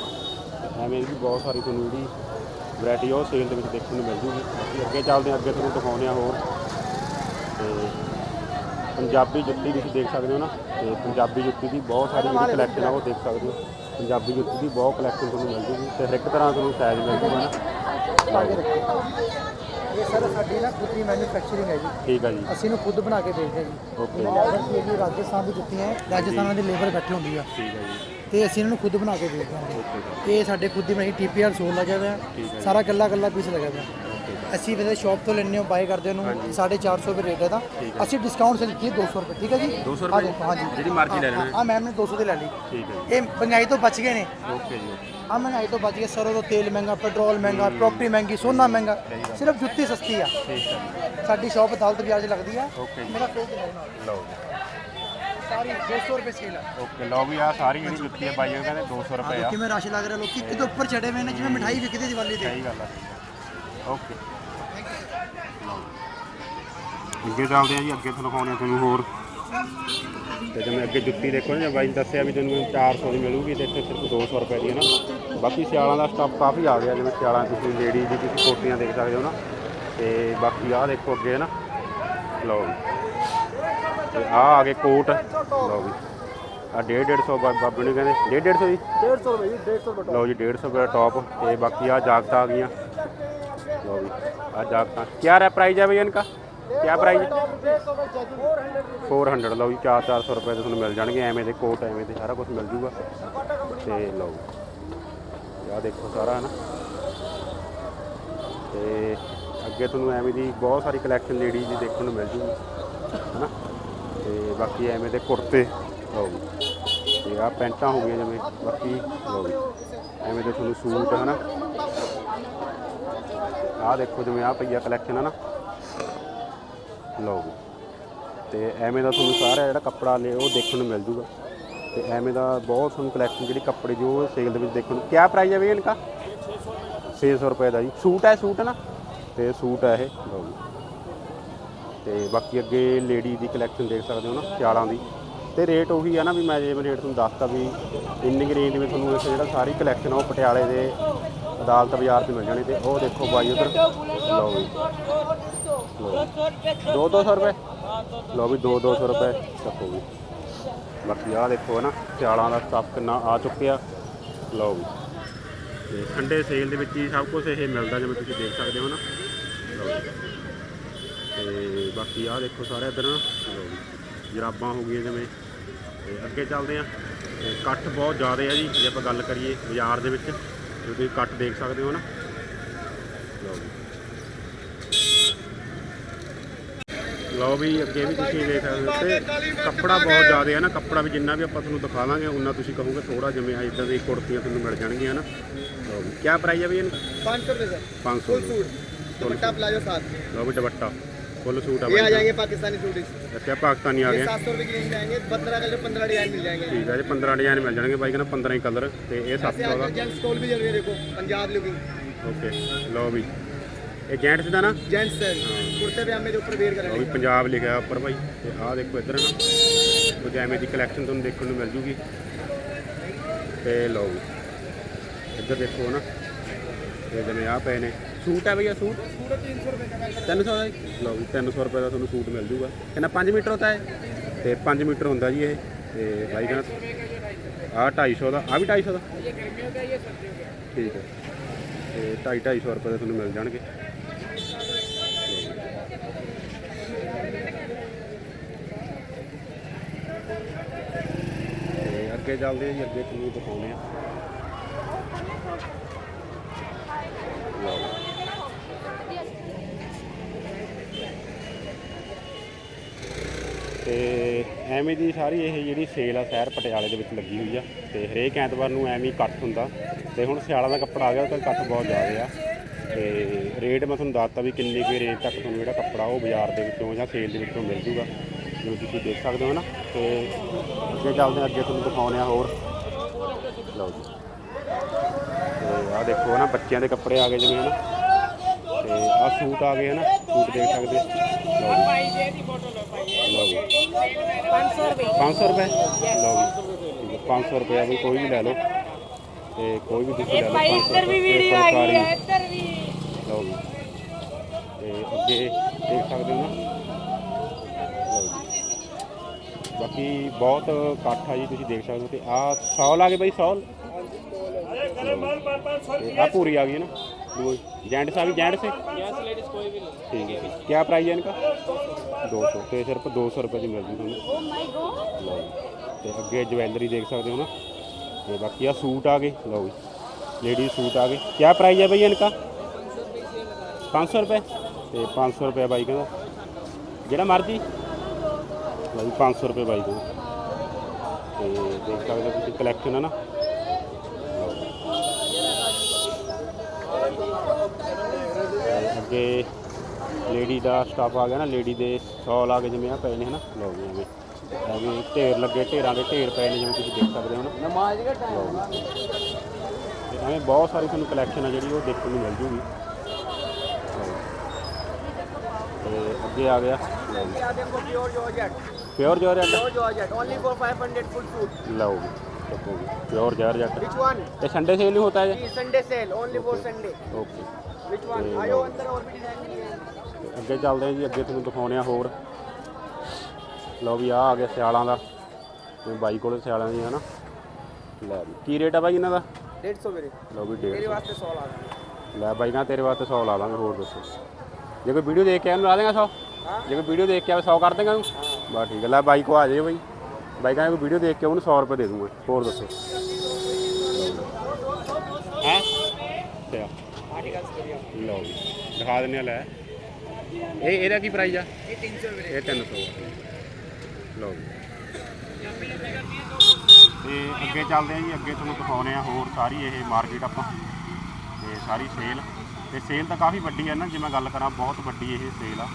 ਐਵੇਂ ਦੀ ਬਹੁਤ ਸਾਰੀ ਤੁਹਾਨੂੰ ਜਿਹੜੀ ਵੈਰਾਈਟੀ ਉਹ ਸੇਲ ਦੇ ਵਿੱਚ ਦੇਖਣ ਨੂੰ ਮਿਲ ਜੂਗੀ ਬਾਕੀ ਅੱਗੇ ਚੱਲਦੇ ਹਾਂ ਅੱਗੇ ਤੁਹਾਨੂੰ ਦਿਖਾਉਂਦੇ ਆ ਹੋਰ ਤੇ ਪੰਜਾਬੀ ਜੁੱਤੀ ਤੁਸੀਂ ਦੇਖ ਸਕਦੇ ਹੋ ਨਾ ਤੇ ਪੰਜਾਬੀ ਜੁੱਤੀ ਦੀ ਬਹੁਤ ਸਾਰੀ ਜਿਹੜੀ ਕਲੈਕਸ਼ਨ ਆ ਉਹ ਦੇਖ ਸਕਦੇ ਹੋ। ਪੰਜਾਬੀ ਜੁੱਤੀ ਦੀ ਬਹੁਤ ਕਲੈਕਸ਼ਨ ਤੁਹਾਨੂੰ ਮਿਲ ਜੂਗੀ ਤੇ ਹਰ ਇੱਕ ਤਰ੍ਹਾਂ ਤੁਹਾਨੂੰ ਸਾਈਜ਼ ਮਿਲ ਜੂਗਾ ਨਾ। ਇਹ ਸਰ ਸਾਡੀ ਨਾ ਖੁਦ ਦੀ ਮੈਨੂਫੈਕਚਰਿੰਗ ਹੈ ਜੀ। ਠੀਕ ਆ ਜੀ। ਅਸੀਂ ਇਹਨੂੰ ਖੁਦ ਬਣਾ ਕੇ ਵੇਚਦੇ ਹਾਂ ਜੀ। Okay. ਰਾਜਸਥਾਨ ਦੀ ਜੁੱਤੀਆਂ ਹੈ ਰਾਜਸਥਾਨ ਦੇ ਲੇਬਰ ਬੈਠੇ ਹੁੰਦੀ ਆ। ਠੀਕ ਆ ਜੀ। ਤੇ ਅਸੀਂ ਇਹਨਾਂ ਨੂੰ ਖੁਦ ਬਣਾ ਕੇ ਵੇਚਦੇ ਹਾਂ ਓਕੇ। ਜੀ। ਇਹ ਸਾਡੇ ਖੁਦ ਦੀ ਬਣਾਈ ਟੀਪੀਆਰ ਸੋਲ ਲੱਗਿਆ ਹੋਇਆ। ਹੈ ਸਾਰਾ ਗੱਲਾ ਗੱਲਾ ਪੀਸ ਲੱਗਿਆ ਹੋਇਆ। ਅਸੀਂ ਵੈਸੇ ਸ਼ਾਪ ਤੋਂ ਲੈਣੇ ਹੋ ਬਾਈ ਕਰਦੇ ਨੂੰ 450 ਰੁਪਏ ਰੇਟ ਹੈ ਦਾ ਹੈ। ਅਸੀਂ ਡਿਸਕਾਊਂਟ ਸੇ ਲਿਖੀ 200 ਰੁਪਏ ਠੀਕ ਹੈ ਜੀ? 200 ਆਹ ਰੁਪਏ? ਦੇਖੋ, ਹਾਂ ਜੀ। ਜਿਹੜੀ ਮਰਜ਼ੀ ਲੈ ਲੈਣਾ। ਹਾਂ ਮੈਮ ਨੇ 200 ਦੇ ਲੈ ਲਈ। ਠੀਕ ਹੈ ਇਹ ਮਹਿੰਗਾਈ ਤੋਂ ਬਚ ਗਏ ਨੇ। ਓਕੇ ਜੀ ਆ ਮਹਿੰਗਾਈ ਤੋਂ ਬਚ ਗਏ ਸਰੋਂ ਦਾ ਤੇਲ ਮਹਿੰਗਾ ਪੈਟਰੋਲ ਮਹਿੰਗਾ ਪ੍ਰਾਪਰਟੀ ਮਹਿੰਗੀ ਸੋਨਾ ਮਹਿੰਗਾ ਸਿਰਫ ਜੁੱਤੀ ਸਸਤੀ ਆ। ਠੀਕ ਹੈ। ਸਾਡੀ ਸ਼ਾਪ ਅਦਾਲਤ ਬਾਜ਼ਾਰ 'ਚ ਲੱਗਦੀ ਆ। ਮੇਰਾ ਨਾਲ। ਲਓ ਸਾਰੀ 200 ਰੁਪਏ ਸੇਲ ਆ। ਓਕੇ ਲਓ ਵੀ ਆ ਸਾਰੀ ਜਿਹੜੀ ਜੁੱਤੀ ਹੈ ਬਾਈ ਉਹ ਕਹਿੰਦੇ 200 ਰੁਪਏ ਆ। ਕਿਵੇਂ ਰਸ਼ ਲੱਗ ਰਿਹਾ ਲੋਕੀ ਕਿਤੇ ਉੱਪਰ ਚੜੇ ਹੋਏ ਨੇ ਜਿਵੇਂ ਮਠਾਈ ਵਿਕਦੀ ਦੀਵਾਲੀ ਤੇ। ਸਹੀ ਗੱਲ ਆ। ਓਕੇ। ਅੱਗੇ ਚੱਲਦੇ ਆ ਜੀ ਅੱਗੇ ਤੁਹਾਨੂੰ ਦਿਖਾਉਂਦੇ ਆ ਤੁਹਾਨੂੰ ਹੋਰ। ਤੇ ਜਿਵੇਂ ਅੱਗੇ ਜੁੱਤੀ ਦੇਖੋ ਨਾ ਬਾਈ ਨੇ ਦੱਸਿਆ ਵੀ ਤੁਹਾਨੂੰ 400 ਦੀ ਮਿਲੂਗੀ ਤੇ ਇੱਥੇ ਸਿਰਫ 200 ਰੁਪਏ ਦੀ ਹੈ ਨਾ। ਬਾਕੀ ਸਿਆਲਾਂ ਦਾ ਸਟਾਫ ਕਾਫੀ ਆ ਗਿਆ ਜਿਵੇਂ ਸਿਆਲਾਂ ਤੁਸੀਂ ਲੇਡੀ ਦੀ ਤੁਸੀਂ ਕੋਟੀਆਂ ਦੇਖ ਸਕਦੇ ਹੋ ਨਾ। ਤੇ ਬਾਕੀ ਆਹ ਦੇਖੋ ਅੱਗੇ ਨਾ। ਲਓ ਜੀ। ਤੇ ਆਹ ਆ ਗਏ ਕੋਟ। ਲਓ ਜੀ। ਆ 1.5 150 ਬਾਬੇ ਨੂੰ ਕਹਿੰਦੇ 1.5 150 ਜੀ? 150 ਰੁਪਏ ਜੀ 150 ਰੁਪਏ ਲਓ ਜੀ 150 ਰੁਪਏ ਟੌਪ ਤੇ ਬਾਕੀ ਆ ਜਾਕਟਾਂ ਆ ਗਈਆਂ। ਲਓ ਜੀ ਆ ਜਾਕਟਾਂ ਕੀ ਹੈ ਪ੍ਰਾਈਸ ਹੈ ਭਈ ਇਨਕਾ ਕੀ ਪ੍ਰਾਈਸ 400 ਲਓ ਜੀ 4-400 ਰੁਪਏ ਦੇ ਤੁਹਾਨੂੰ ਮਿਲ ਜਾਣਗੇ, ਐਵੇਂ ਦੇ ਕੋਟ ਐਵੇਂ ਦੇ ਸਾਰਾ ਕੁਝ ਮਿਲ ਜੂਗਾ। ਤੇ ਲਓ ਆ ਦੇਖੋ ਸਾਰਾ ਹੈ ਨਾ ਤੇ ਅੱਗੇ ਤੁਹਾਨੂੰ ਐਵੇਂ ਦੀ ਬਹੁਤ ਸਾਰੀ ਕਲੈਕਸ਼ਨ ਲੇਡੀਜ਼ ਦੀ ਦੇਖਣ ਨੂੰ ਮਿਲ ਜੂਗੀ, ਹਨਾ? ਤੇ ਬਾਕੀ ਐਵੇਂ ਦੇ ਕੁੜਤੇ, ਲਓ ਜੀ, ਤੇ ਆ ਪੈਂਟਾਂ ਹੋ ਗਈਆਂ ਜਿਵੇਂ, ਬਾਕੀ, ਲਓ ਜੀ। ਐਵੇਂ ਤੁਹਾਨੂੰ ਸੂਟ, ਹਨਾ? ਆਹ ਦੇਖੋ ਜਿਵੇਂ ਆ ਪਈਆ ਕਲੈਕਸ਼ਨ ਹੈ ਨਾ ਲਓ ਜੀ। ਤੇ ਐਵੇਂ ਦਾ ਤੁਹਾਨੂੰ ਸਾਰਾ ਜਿਹੜਾ ਕੱਪੜਾ ਲੇ ਉਹ ਦੇਖਣ ਨੂੰ ਮਿਲ ਜੂਗਾ। ਤੇ ਐਵੇਂ ਦਾ ਬਹੁਤ ਤੁਹਾਨੂੰ ਕਲੈਕਸ਼ਨ ਜਿਹੜੀ ਕੱਪੜੇ ਦੀ ਉਹ ਸੇਲ ਦੇ ਵਿੱਚ ਦੇਖਣ ਨੂੰ ਕਿਆ ਪ੍ਰਾਈਸ ਹੈ ਵੀ ਇਨਕਾ? 600 ਰੁਪਏ ਦਾ ਜੀ। ਸੂਟ ਹੈ ਸੂਟ ਹੈ ਨਾ ਤੇ ਸੂਟ ਹੈ ਇਹ। ਲਓ ਜੀ। ਤੇ ਬਾਕੀ ਅੱਗੇ ਲੇਡੀ ਦੀ ਕਲੈਕਸ਼ਨ ਦੇਖ ਸਕਦੇ ਹੋ ਨਾ, ਸਿਆਲਾਂ ਦੀ। ਤੇ ਰੇਟ ਉਹੀ ਆ ਨਾ ਵੀ ਮੈਂ ਜਿਵੇਂ ਰੇਟ ਤੁਹਾਨੂੰ ਦੱਸਤਾ ਵੀ ਇੰਨੀ ਕੁ ਰੇਂਜ ਵਿੱਚ ਤੁਹਾਨੂੰ ਇੱਥੇ ਜਿਹੜਾ ਸਾਰੀ ਕਲੈਕਸ਼ਨ ਆ ਉਹ ਪਟਿਆਲੇ ਦੇ ਅਦਾਲਤ ਬਾਜ਼ਾਰ 'ਚ ਮਿਲ ਜਾਣੀ ਤੇ ਉਹ ਦੇਖੋ ਬਾਈ ਉਧਰ। ਲਓ ਜੀ। ਦੋ ਦੋ ਸੌ ਰੁਪਏ? ਲਓ ਵੀ ਦੋ ਦੋ ਸੌ ਰੁਪਏ ਚੱਕੋ ਵੀ ਬਾਕੀ ਆਹ ਦੇਖੋ ਨਾ, ਸਿਆਲਾਂ ਦਾ ਸਟਾਫ ਕਿੰਨਾ ਆ ਚੁੱਕਿਆ। ਲਓ ਵੀ ਤੇ ਠੰਡੇ ਸੇਲ ਦੇ ਵਿੱਚ ਹੀ ਸਭ ਕੁਝ ਇਹ ਮਿਲਦਾ ਜਿਵੇਂ ਤੁਸੀਂ ਦੇਖ ਸਕਦੇ ਹੋ ਨਾ। ਲਓ ਜੀ। ਤੇ ਬਾਕੀ ਆਹ ਦੇਖੋ ਸਾਰੇ ਇੱਧਰ ਨਾ। ਲਓ ਜੀ। ਜਰਾਬਾਂ ਹੋ ਗਈਆਂ ਜਿਵੇਂ। ਤੇ ਅੱਗੇ ਚੱਲਦੇ ਆ ਕੱਟ ਬਹੁਤ ਜ਼ਿਆਦਾ ਆ ਜੀ ਜੇ ਆਪਾਂ ਗੱਲ ਕਰੀਏ ਬਾਜ਼ਾਰ ਦੇ ਵਿੱਚ ਜੋ ਤੁਸੀਂ ਕੱਟ ਦੇਖ ਸਕਦੇ ਹੋ ਨਾ। ਲਓ ਜੀ। ਲਓ ਵੀ ਅੱਗੇ ਵੀ ਤੁਸੀਂ ਦੇਖ ਸਕਦੇ ਹੋ ਤੇ ਕੱਪੜਾ ਬਹੁਤ ਜ਼ਿਆਦਾ ਆ ਨਾ ਕੱਪੜਾ ਵੀ ਜਿੰਨਾ ਵੀ ਆਪਾਂ ਤੁਹਾਨੂੰ ਦਿਖਾ ਲਾਂਗੇ ਉਨਾ ਤੁਸੀਂ ਕਹੋਗੇ ਥੋੜਾ ਜਿਵੇਂ ਇਦਾਂ ਦੀ ਕੁੜਤੀਆਂ ਤੁਹਾਨੂੰ ਮਿਲ ਜਾਣਗੀਆਂ ਨਾ। ਲਓ ਜੀ। ਕੀ ਪ੍ਰਾਈਸ ਆ ਵੀ ਇਹਨੂੰ 500 ਰੁਪਏ ਸਰ 500 ਫੁੱਲ ਸੂਟ। ਦੁਪੱਟਾ ਪਲਾਜੋ ਸਾਥ। ਲਓ ਵੀ ਦੁਪੱਟਾ। ਫੁੱਲ ਸੂਟ ਆ ये आ ਬਾਈ जाएंगे पाकिस्तानी सूट इस- ਅੱਛਾ ਪਾਕਿਸਤਾਨੀ ਆ ये ਗਏ सात सौ रुपए की रेंज में आएंगे पंद्रह कलर पंद्रह डिजाइन मिल जाएंगे ਠੀਕ ਹੈ ਜੀ 15 ਡਿਜ਼ਾਈਨ ਮਿਲ ਜਾਣਗੇ ਬਾਈ ਕਹਿੰਦਾ 15 ਹੀ ਕਲਰ ਤੇ ਇਹ ऐसे 700 ਦਾ आजकल जेंट्स स्टॉल भी चल रही है देखो पंजाब लुकिंग ਓਕੇ ਲਓ ਵੀ ਇਹ ਜੈਂਟਸ ਦਾ ਨਾ जेंट्स सर कुर्ते पजामे के ऊपर वेयर ਲਓ करेंगे ਵੀ ਪੰਜਾਬ ਲਿਖਿਆ ਉੱਪਰ ਭਾਈ ਤੇ ਆਹ ਦੇਖੋ ਇੱਧਰ ਨਾ ਕੁਝ ਐਵੇਂ ਦੀ ਕਲੈਕਸ਼ਨ ਤੁਹਾਨੂੰ ਦੇਖਣ ਨੂੰ ਮਿਲ ਜੂਗੀ ਤੇ ਲਓ ਵੀ ਇੱਧਰ ਦੇਖੋ ਨਾ ਤੇ ਜਿਵੇਂ ਆਹ ਪਏ ਨੇ ਸੂਟ ਹੈ ਭਈਆ ਸੂਟ? 300 ਦਾ ਜੀ? ਲਓ ਵੀ 300 ਰੁਪਏ ਦਾ ਤੁਹਾਨੂੰ ਸੂਟ ਮਿਲ ਜੂਗਾ। ਕਿੰਨਾ 5 ਮੀਟਰ ਹੁੰਦਾ ਹੈ ਤੇ 5 ਮੀਟਰ ਹੁੰਦਾ ਜੀ ਇਹ। ਤੇ ਬਾਈ ਕਹਿੰਦਾ ਆਹ 250 ਦਾ ਆਹ ਵੀ 250 ਦਾ? ਠੀਕ ਹੈ। ਤੇ 2.5 250 ਰੁਪਏ ਦੇ ਤੁਹਾਨੂੰ ਮਿਲ ਜਾਣਗੇ। ਤੇ ਅੱਗੇ ਚੱਲਦੇ ਆ ਜੀ ਅੱਗੇ ਤੁਹਾਨੂੰ ਦਿਖਾਉਂਦੇ ਆ ਲਓ ਤੇ ਐਵੇਂ ਦੀ ਸਾਰੀ ਇਹ ਜਿਹੜੀ ਸੇਲ ਆ ਸ਼ਹਿਰ ਪਟਿਆਲੇ ਦੇ ਵਿੱਚ ਲੱਗੀ ਹੋਈ ਆ ਤੇ ਹਰੇਕ ਐਤਵਾਰ ਨੂੰ ਐਵੇਂ ਹੀ ਇਕੱਠ ਹੁੰਦਾ ਤੇ ਹੁਣ ਸਿਆਲਾਂ ਦਾ ਕੱਪੜਾ ਆ ਗਿਆ, ਤਾਂ ਇਕੱਠ ਬਹੁਤ ਜ਼ਿਆਦਾ ਆ। ਤੇ ਰੇਟ ਮੈਂ ਤੁਹਾਨੂੰ ਦੱਸਤਾ ਵੀ ਕਿੰਨੀ ਕੁ ਰੇਂਜ ਤੱਕ ਤੁਹਾਨੂੰ ਜਿਹੜਾ ਕੱਪੜਾ ਉਹ ਬਾਜ਼ਾਰ ਦੇ ਵਿੱਚੋਂ ਜਾਂ ਸੇਲ ਦੇ ਵਿੱਚੋਂ ਮਿਲ ਜੂਗਾ ਜਿਵੇਂ ਤੁਸੀਂ ਦੇਖ ਸਕਦੇ ਹੋ ਨਾ। ਤੇ ਅੱਗੇ ਚੱਲਦੇ ਹਾਂ, ਅੱਗੇ ਤੁਹਾਨੂੰ ਦਿਖਾਉਂਦੇ ਆ ਹੋਰ। ਲਓ ਜੀ। ਤੇ ਆਹ ਦੇਖੋ ਨਾ, ਬੱਚਿਆਂ ਦੇ ਕੱਪੜੇ ਆ ਗਏ ਜਿਵੇਂ ਨਾ ਤੇ ਆਹ ਸੂਟ ਆ ਗਏ ਹਨਾ, ਸੂਟ ਦੇਖ ਸਕਦੇ ਲਓ ਜੀ। ਲਓ ਜੀ। 500 ਰੁਪਏ। 500 ਰੁਪਏ? ਲਓ ਜੀ। 500 ਰੁਪਏ ਵੀ ਕੋਈ ਵੀ ਲੈ ਲਓ। ਤੇ ਕੋਈ ਵੀ ਤੁਸੀਂ ਲੈ ਲਓ ਭਾਈ ਵੀ ਜੀ। ਤੇ ਅੱਗੇ ਦੇਖ ਸਕਦੇ ਹੋ ਨਾ। ਬਾਕੀ ਬਹੁਤ ਇਕੱਠ ਆ ਜੀ ਤੁਸੀਂ ਦੇਖ ਸਕਦੇ ਹੋ। ਤੇ ਆ 100 ਲਾਗੇ ਬਈ 100 ਆ ਪੂਰੀ ਆ ਗਈ ਨਾ। जेंट्स अभी जेंट्स है यस लेडीज कोई भी ले ठीक है क्या प्राइस है इनका 200 ਤੇ ਸਿਰਫ 200 ਰੁਪਏ ਦੀ ਮਿਲ ਜੂ ਤੁਹਾਨੂੰ Oh my god. ਲਓ ਜੀ। ਤੇ ਅੱਗੇ ਜਵੈਲਰੀ ਦੇਖ ਸਕਦੇ ਹੋ ਨਾ ਤੇ ਬਾਕੀ ਆ ਸੂਟ ਆ ਗਏ ਲਓ ਜੀ ਲੇਡੀ ਸੂਟ ਆ ਗਏ ਕੀ ਪ੍ਰਾਈਸ ਹੈ ਭਈ ਇਨਕਾ 500 ਰੁਪਏ ਤੇ 500 ਰੁਪਏ ਬਾਈ ਕਹਿੰਦਾ ਜਿਹੜਾ ਮਰਜੀ ਲਓ ਜੀ 500 ਰੁਪਏ ਬਾਈ ਕਹਿੰਦਾ ਤੇ ਦੇਖ ਸਕਦੇ ਹੋ ਤੁਸੀਂ ਕਲੈਕਸ਼ਨ ਹੈ ਨਾ ਅੱਗੇ ਲੇਡੀ ਦਾ ਸਟਾਫ ਆ ਗਿਆ ਨਾ ਲੇਡੀ ਦੇ 100 ਲਾ ਕੇ ਜਿਵੇਂ ਆ ਪਏ ਨੇ ਹਨਾ। ਲੋ ਵੀ ਐਵੇਂ। ਐਵੇਂ ਢੇਰ ਲੱਗੇ ਢੇਰਾਂ ਦੇ ਢੇਰ ਪਏ ਨੇ ਜਿਵੇਂ ਤੁਸੀਂ ਦੇਖ ਸਕਦੇ ਹੋ ਨਾ। ਨਮਾਜ਼ ਦਾ ਟਾਈਮ ਐਵੇਂ ਬਹੁਤ ਸਾਰੀ ਤੁਹਾਨੂੰ ਕਲੈਕਸ਼ਨ ਆ ਜਿਹੜੀ ਉਹ ਦੇਖਣ ਨੂੰ ਮਿਲ ਜੂਗੀ। ਤੇ ਅੱਗੇ ਆ ਗਿਆ। Pure georgette pure georgette only for 500 full food ਲਓ ਪਿਓਰ ਜੋਰਜਟ ਵਿਚ ਵਨ ਇਹ ਸੰਡੇ ਸੇਲ ਹੀ ਹੁੰਦਾ ਹੈ। ਜੀ Sunday sale only for Sunday okay ਅੱਗੇ ਚੱਲਦੇ ਆ ਜੀ ਅੱਗੇ ਤੁਹਾਨੂੰ ਦਿਖਾਉਣੇ ਆ ਹੋਰ। ਲਓ ਵੀ ਆ ਆ ਗਿਆ ਸਿਆਲਾਂ ਦਾ। ਤੇ ਬਾਈ ਕੋਲੇ ਸਿਆਲਾਂ ਦੀ ਹੈ ਨਾ ਲੈ ਵੀ ਕੀ ਰੇਟ ਆ ਬਾਈ ਇਹਨਾਂ ਦਾ? 150 ਵੀਰੇ। ਲਓ ਵੀ ਤੇਰੇ ਵਾਸਤੇ 100 ਲਾ ਦਾਂਗੇ। ਲੈ ਬਾਈ ਨਾ ਤੇਰੇ ਵਾਸਤੇ 100 ਲਾ ਦਾਂਗੇ ਹੋਰ ਦੱਸੋ। ਜੇ ਕੋਈ ਵੀਡੀਓ ਦੇਖ ਕੇ ਆਇਆ ਲਾ ਦੇਗਾ 100 ਜੇ ਕੋਈ ਵੀਡੀਓ ਦੇਖ ਕੇ ਆਵੇ 100 ਕਰ ਦੇਗਾ ਨੂੰ ਬਾ ਠੀਕ ਹੈ ਲੈ ਬਾਈ ਕੋ ਆ ਜਾਏ ਬਾਈ। ਬਾਈ ਕਹਿੰਦਾ ਕੋਈ ਵੀਡੀਓ ਦੇਖ ਕੇ ਉਹਨੂੰ 100 ਰੁਪਏ ਦੇ ਦੂੰਗਾ ਹੋਰ ਦੱਸੋ। ਹੈ। ਤੇ ਦਿਖਾ ਦਿੰਨੇ ਆ ਲੈ। ਇਹ ਇਹਦਾ ਕੀ ਪ੍ਰਾਈਸ ਆ? ਇਹ 300 ਵੀਰੇ। ਇਹ 300 ਲਓ ਤੇ ਅੱਗੇ ਚੱਲਦੇ ਆ ਜੀ ਅੱਗੇ ਤੁਹਾਨੂੰ ਦਿਖਾਉਨੇ ਆ ਹੋਰ ਸਾਰੀ ਇਹ ਮਾਰਕੀਟ ਆਪਾਂ। ਤੇ ਸਾਰੀ ਸੇਲ ਤੇ ਸੇਲ ਤਾਂ ਕਾਫੀ ਵੱਡੀ ਆ ਨਾ ਜੇ ਮੈਂ ਗੱਲ ਕਰਾਂ ਬਹੁਤ ਵੱਡੀ ਇਹ ਸੇਲ ਆ।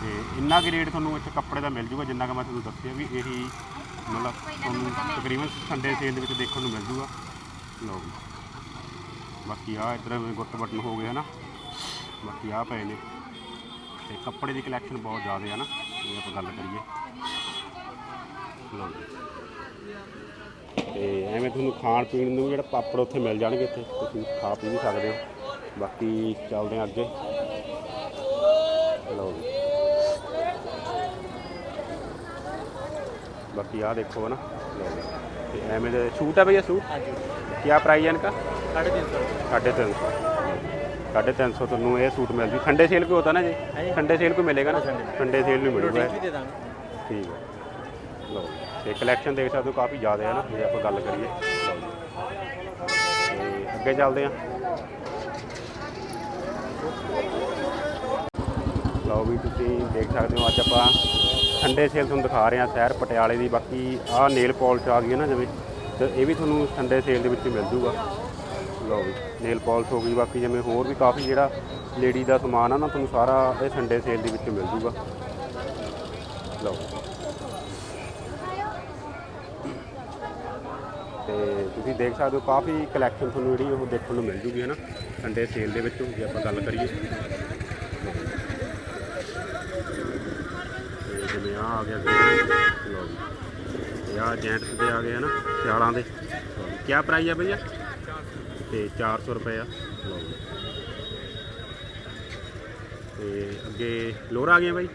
ਤੇ ਇੰਨਾ ਕੁ ਰੇਟ ਤੁਹਾਨੂੰ ਇੱਥੇ ਕੱਪੜੇ ਦਾ ਮਿਲ ਜੂਗਾ ਜਿੰਨਾ ਕਿ ਮੈਂ ਤੁਹਾਨੂੰ ਦੱਸਿਆ ਵੀ ਇਹੀ ਮਤਲਬ ਤੁਹਾਨੂੰ ਤਕਰੀਬਨ ਸੰਡੇ ਸੇਲ ਦੇ ਵਿੱਚ ਦੇਖਣ ਨੂੰ ਮਿਲ ਜੂਗਾ। ਲਓ ਬਾਕੀ ਆ ਇਧਰ ਗੁੱਟ ਬਟਨ ਹੋ ਗਏ ਨਾ ਬਾਕੀ ਆ ਪਏ ਨੇ। ਤੇ ਕੱਪੜੇ ਦੀ ਕਲੈਕਸ਼ਨ ਬਹੁਤ ਜ਼ਿਆਦਾ ਹੈ ਨਾ ਇਹ ਆਪਾਂ ਗੱਲ ਕਰੀਏ। ਲੋ ਤੇ ਐਵੇਂ ਤੁਹਾਨੂੰ ਖਾਣ ਪੀਣ ਨੂੰ ਜਿਹੜਾ ਪਾਪੜ ਉੱਥੇ ਮਿਲ ਜਾਣਗੇ ਇੱਥੇ ਤੁਸੀਂ ਖਾ ਪੀ ਵੀ ਸਕਦੇ ਹੋ। ਬਾਕੀ ਚੱਲਦੇ ਹਾਂ ਅੱਗੇ। ਲੋ ਬਾਕੀ ਆ ਦੇਖੋ ਨਾ। ਤੇ ਐਵੇਂ ਦੇ ਸੂਟ ਹੈ ਭਈਆ ਸੂਟ? ਹਾਂਜੀ। ਕੀ ਪ੍ਰਾਈਸ ਹੈ ਇਨਕਾ? 350 350 350 ਤੁਹਾਨੂੰ ਇਹ ਸੂਟ ਮਿਲ ਜੂ ਠੰਡੇ ਸੇਲ ਕੋਈ ਹੁੰਦਾ ਨਾ ਜੀ? ਠੰਡੇ ਸੇਲ ਕੋਈ ਮਿਲੇਗਾ ਨਾ? ਠੰਡੇ ਸੇਲ ਨੂੰ ਮਿਲੂਗਾ। ਠੀਕ ਹੈ। ਲਓ ਤੇ ਕਲੈਕਸ਼ਨ ਦੇਖ ਸਕਦੇ ਹੋ ਕਾਫੀ ਜ਼ਿਆਦਾ ਹੈ ਨਾ। ਜੇ ਆਪਾਂ ਗੱਲ ਕਰੀਏ। ਤੇ ਅੱਗੇ ਚੱਲਦੇ ਹਾਂ। ਲਓ ਵੀ ਤੁਸੀਂ ਦੇਖ ਸਕਦੇ ਹੋ ਅੱਜ ਆਪਾਂ ਠੰਡੇ ਸੇਲ ਤੁਹਾਨੂੰ ਦਿਖਾ ਰਹੇ ਹਾਂ ਸ਼ਹਿਰ ਪਟਿਆਲੇ ਦੀ। ਬਾਕੀ ਆਹ ਨੇਲ ਪੋਲਿਸ਼ ਆ ਗਈ ਹੈ ਨਾ ਜਿਵੇਂ। ਤੇ ਇਹ ਵੀ ਤੁਹਾਨੂੰ ਠੰਡੇ ਸੇਲ ਦੇ ਵਿੱਚ ਮਿਲ ਜੂਗਾ। ਲਓ ਵੀ ਨੇਲ ਪਾਲਿਸ਼ ਹੋ ਗਈ, ਬਾਕੀ ਜਿਵੇਂ ਹੋਰ ਵੀ ਕਾਫੀ ਜਿਹੜਾ ਲੇਡੀ ਦਾ ਸਮਾਨ ਆ ਨਾ, ਤੁਹਾਨੂੰ ਸਾਰਾ ਇਹ ਸੰਡੇ ਸੇਲ ਦੇ ਵਿੱਚ ਮਿਲ ਜੂਗਾ। ਲਓ। ਤੇ ਤੁਸੀਂ ਦੇਖ ਸਕਦੇ ਹੋ, ਕਾਫੀ ਕਲੈਕਸ਼ਨ ਤੁਹਾਨੂੰ ਜਿਹੜੀ ਉਹ ਦੇਖਣ ਨੂੰ ਮਿਲ ਜੂਗੀ ਹੈ ਨਾ ਸੰਡੇ ਸੇਲ ਦੇ ਵਿੱਚ, ਜੇ ਆਪਾਂ ਗੱਲ ਕਰੀਏ। ਜਿਵੇਂ ਆ ਆ ਗਿਆ ਅੱਗੇ ਜੀ। ਤੇ ਆ ਜੈਂਟਸ ਦੇ ਆ ਗਏ, ਹਨ? ਸਿਆਲਾਂ ਦੇ। ਕੀ ਪ੍ਰਾਈਸ ਹੈ ਭਈਆ? ਤੇ 400 ਰੁਪਏ ਆ। ਬਲੌਂਗ ਤੇ ਅੱਗੇ ਲੋਰ ਆ ਗਏ ਬਾਈ।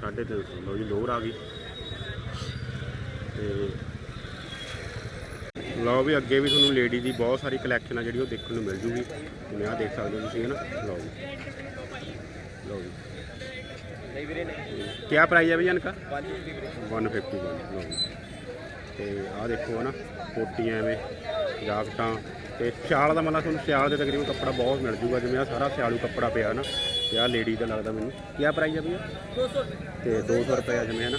350 ਲੋ ਜੀ ਲੋਰ ਆ ਗਈ। ਤੇ ਲਓ ਵੀ ਅੱਗੇ ਵੀ ਤੁਹਾਨੂੰ ਲੇਡੀ ਦੀ ਬਹੁਤ ਸਾਰੀ ਕਲੈਕਸ਼ਨ ਆ ਜਿਹੜੀ ਉਹ ਦੇਖਣ ਨੂੰ ਮਿਲ ਜੂਗੀ। ਤੁਸੀਂ ਆ ਦੇਖ ਸਕਦੇ ਹੋ ਤੁਸੀਂ ਹਨਾ? ਲਓ ਲਓ ਜੀ। ਨਹੀਂ ਜੀ ਨਹੀਂ। ਕੀ ਪ੍ਰਾਈਸ ਹੈ ਬਈ ਜਨਕਾ 151 151 ਜੀ। ਤੇ ਆ ਦੇਖੋ ਹਨਾ? ਕੋਟੀ ਐਵੇਂ। ਜਾਕਟਾਂ ਤੇ ਸਿਆਲ ਦਾ ਮਤਲਬ ਤੁਹਾਨੂੰ ਸਿਆਲ ਦੇ ਤਕਰੀਬਨ ਕੱਪੜਾ ਬਹੁਤ ਮਿਲ ਜੂਗਾ ਜਿਵੇਂ ਆ ਸਾਰਾ ਸਿਆਲੂ ਕੱਪੜਾ ਪਿਆ ਨਾ ਤੇ ਆ ਲੇਡੀ ਦਾ ਲੱਗਦਾ ਮੈਨੂੰ। ਕੀ ਪ੍ਰਾਈਸ ਆ ਭਈਆ? 200 ਤੇ 200 ਰੁਪਏ ਆ ਜਿਵੇਂ ਹੈ ਨਾ?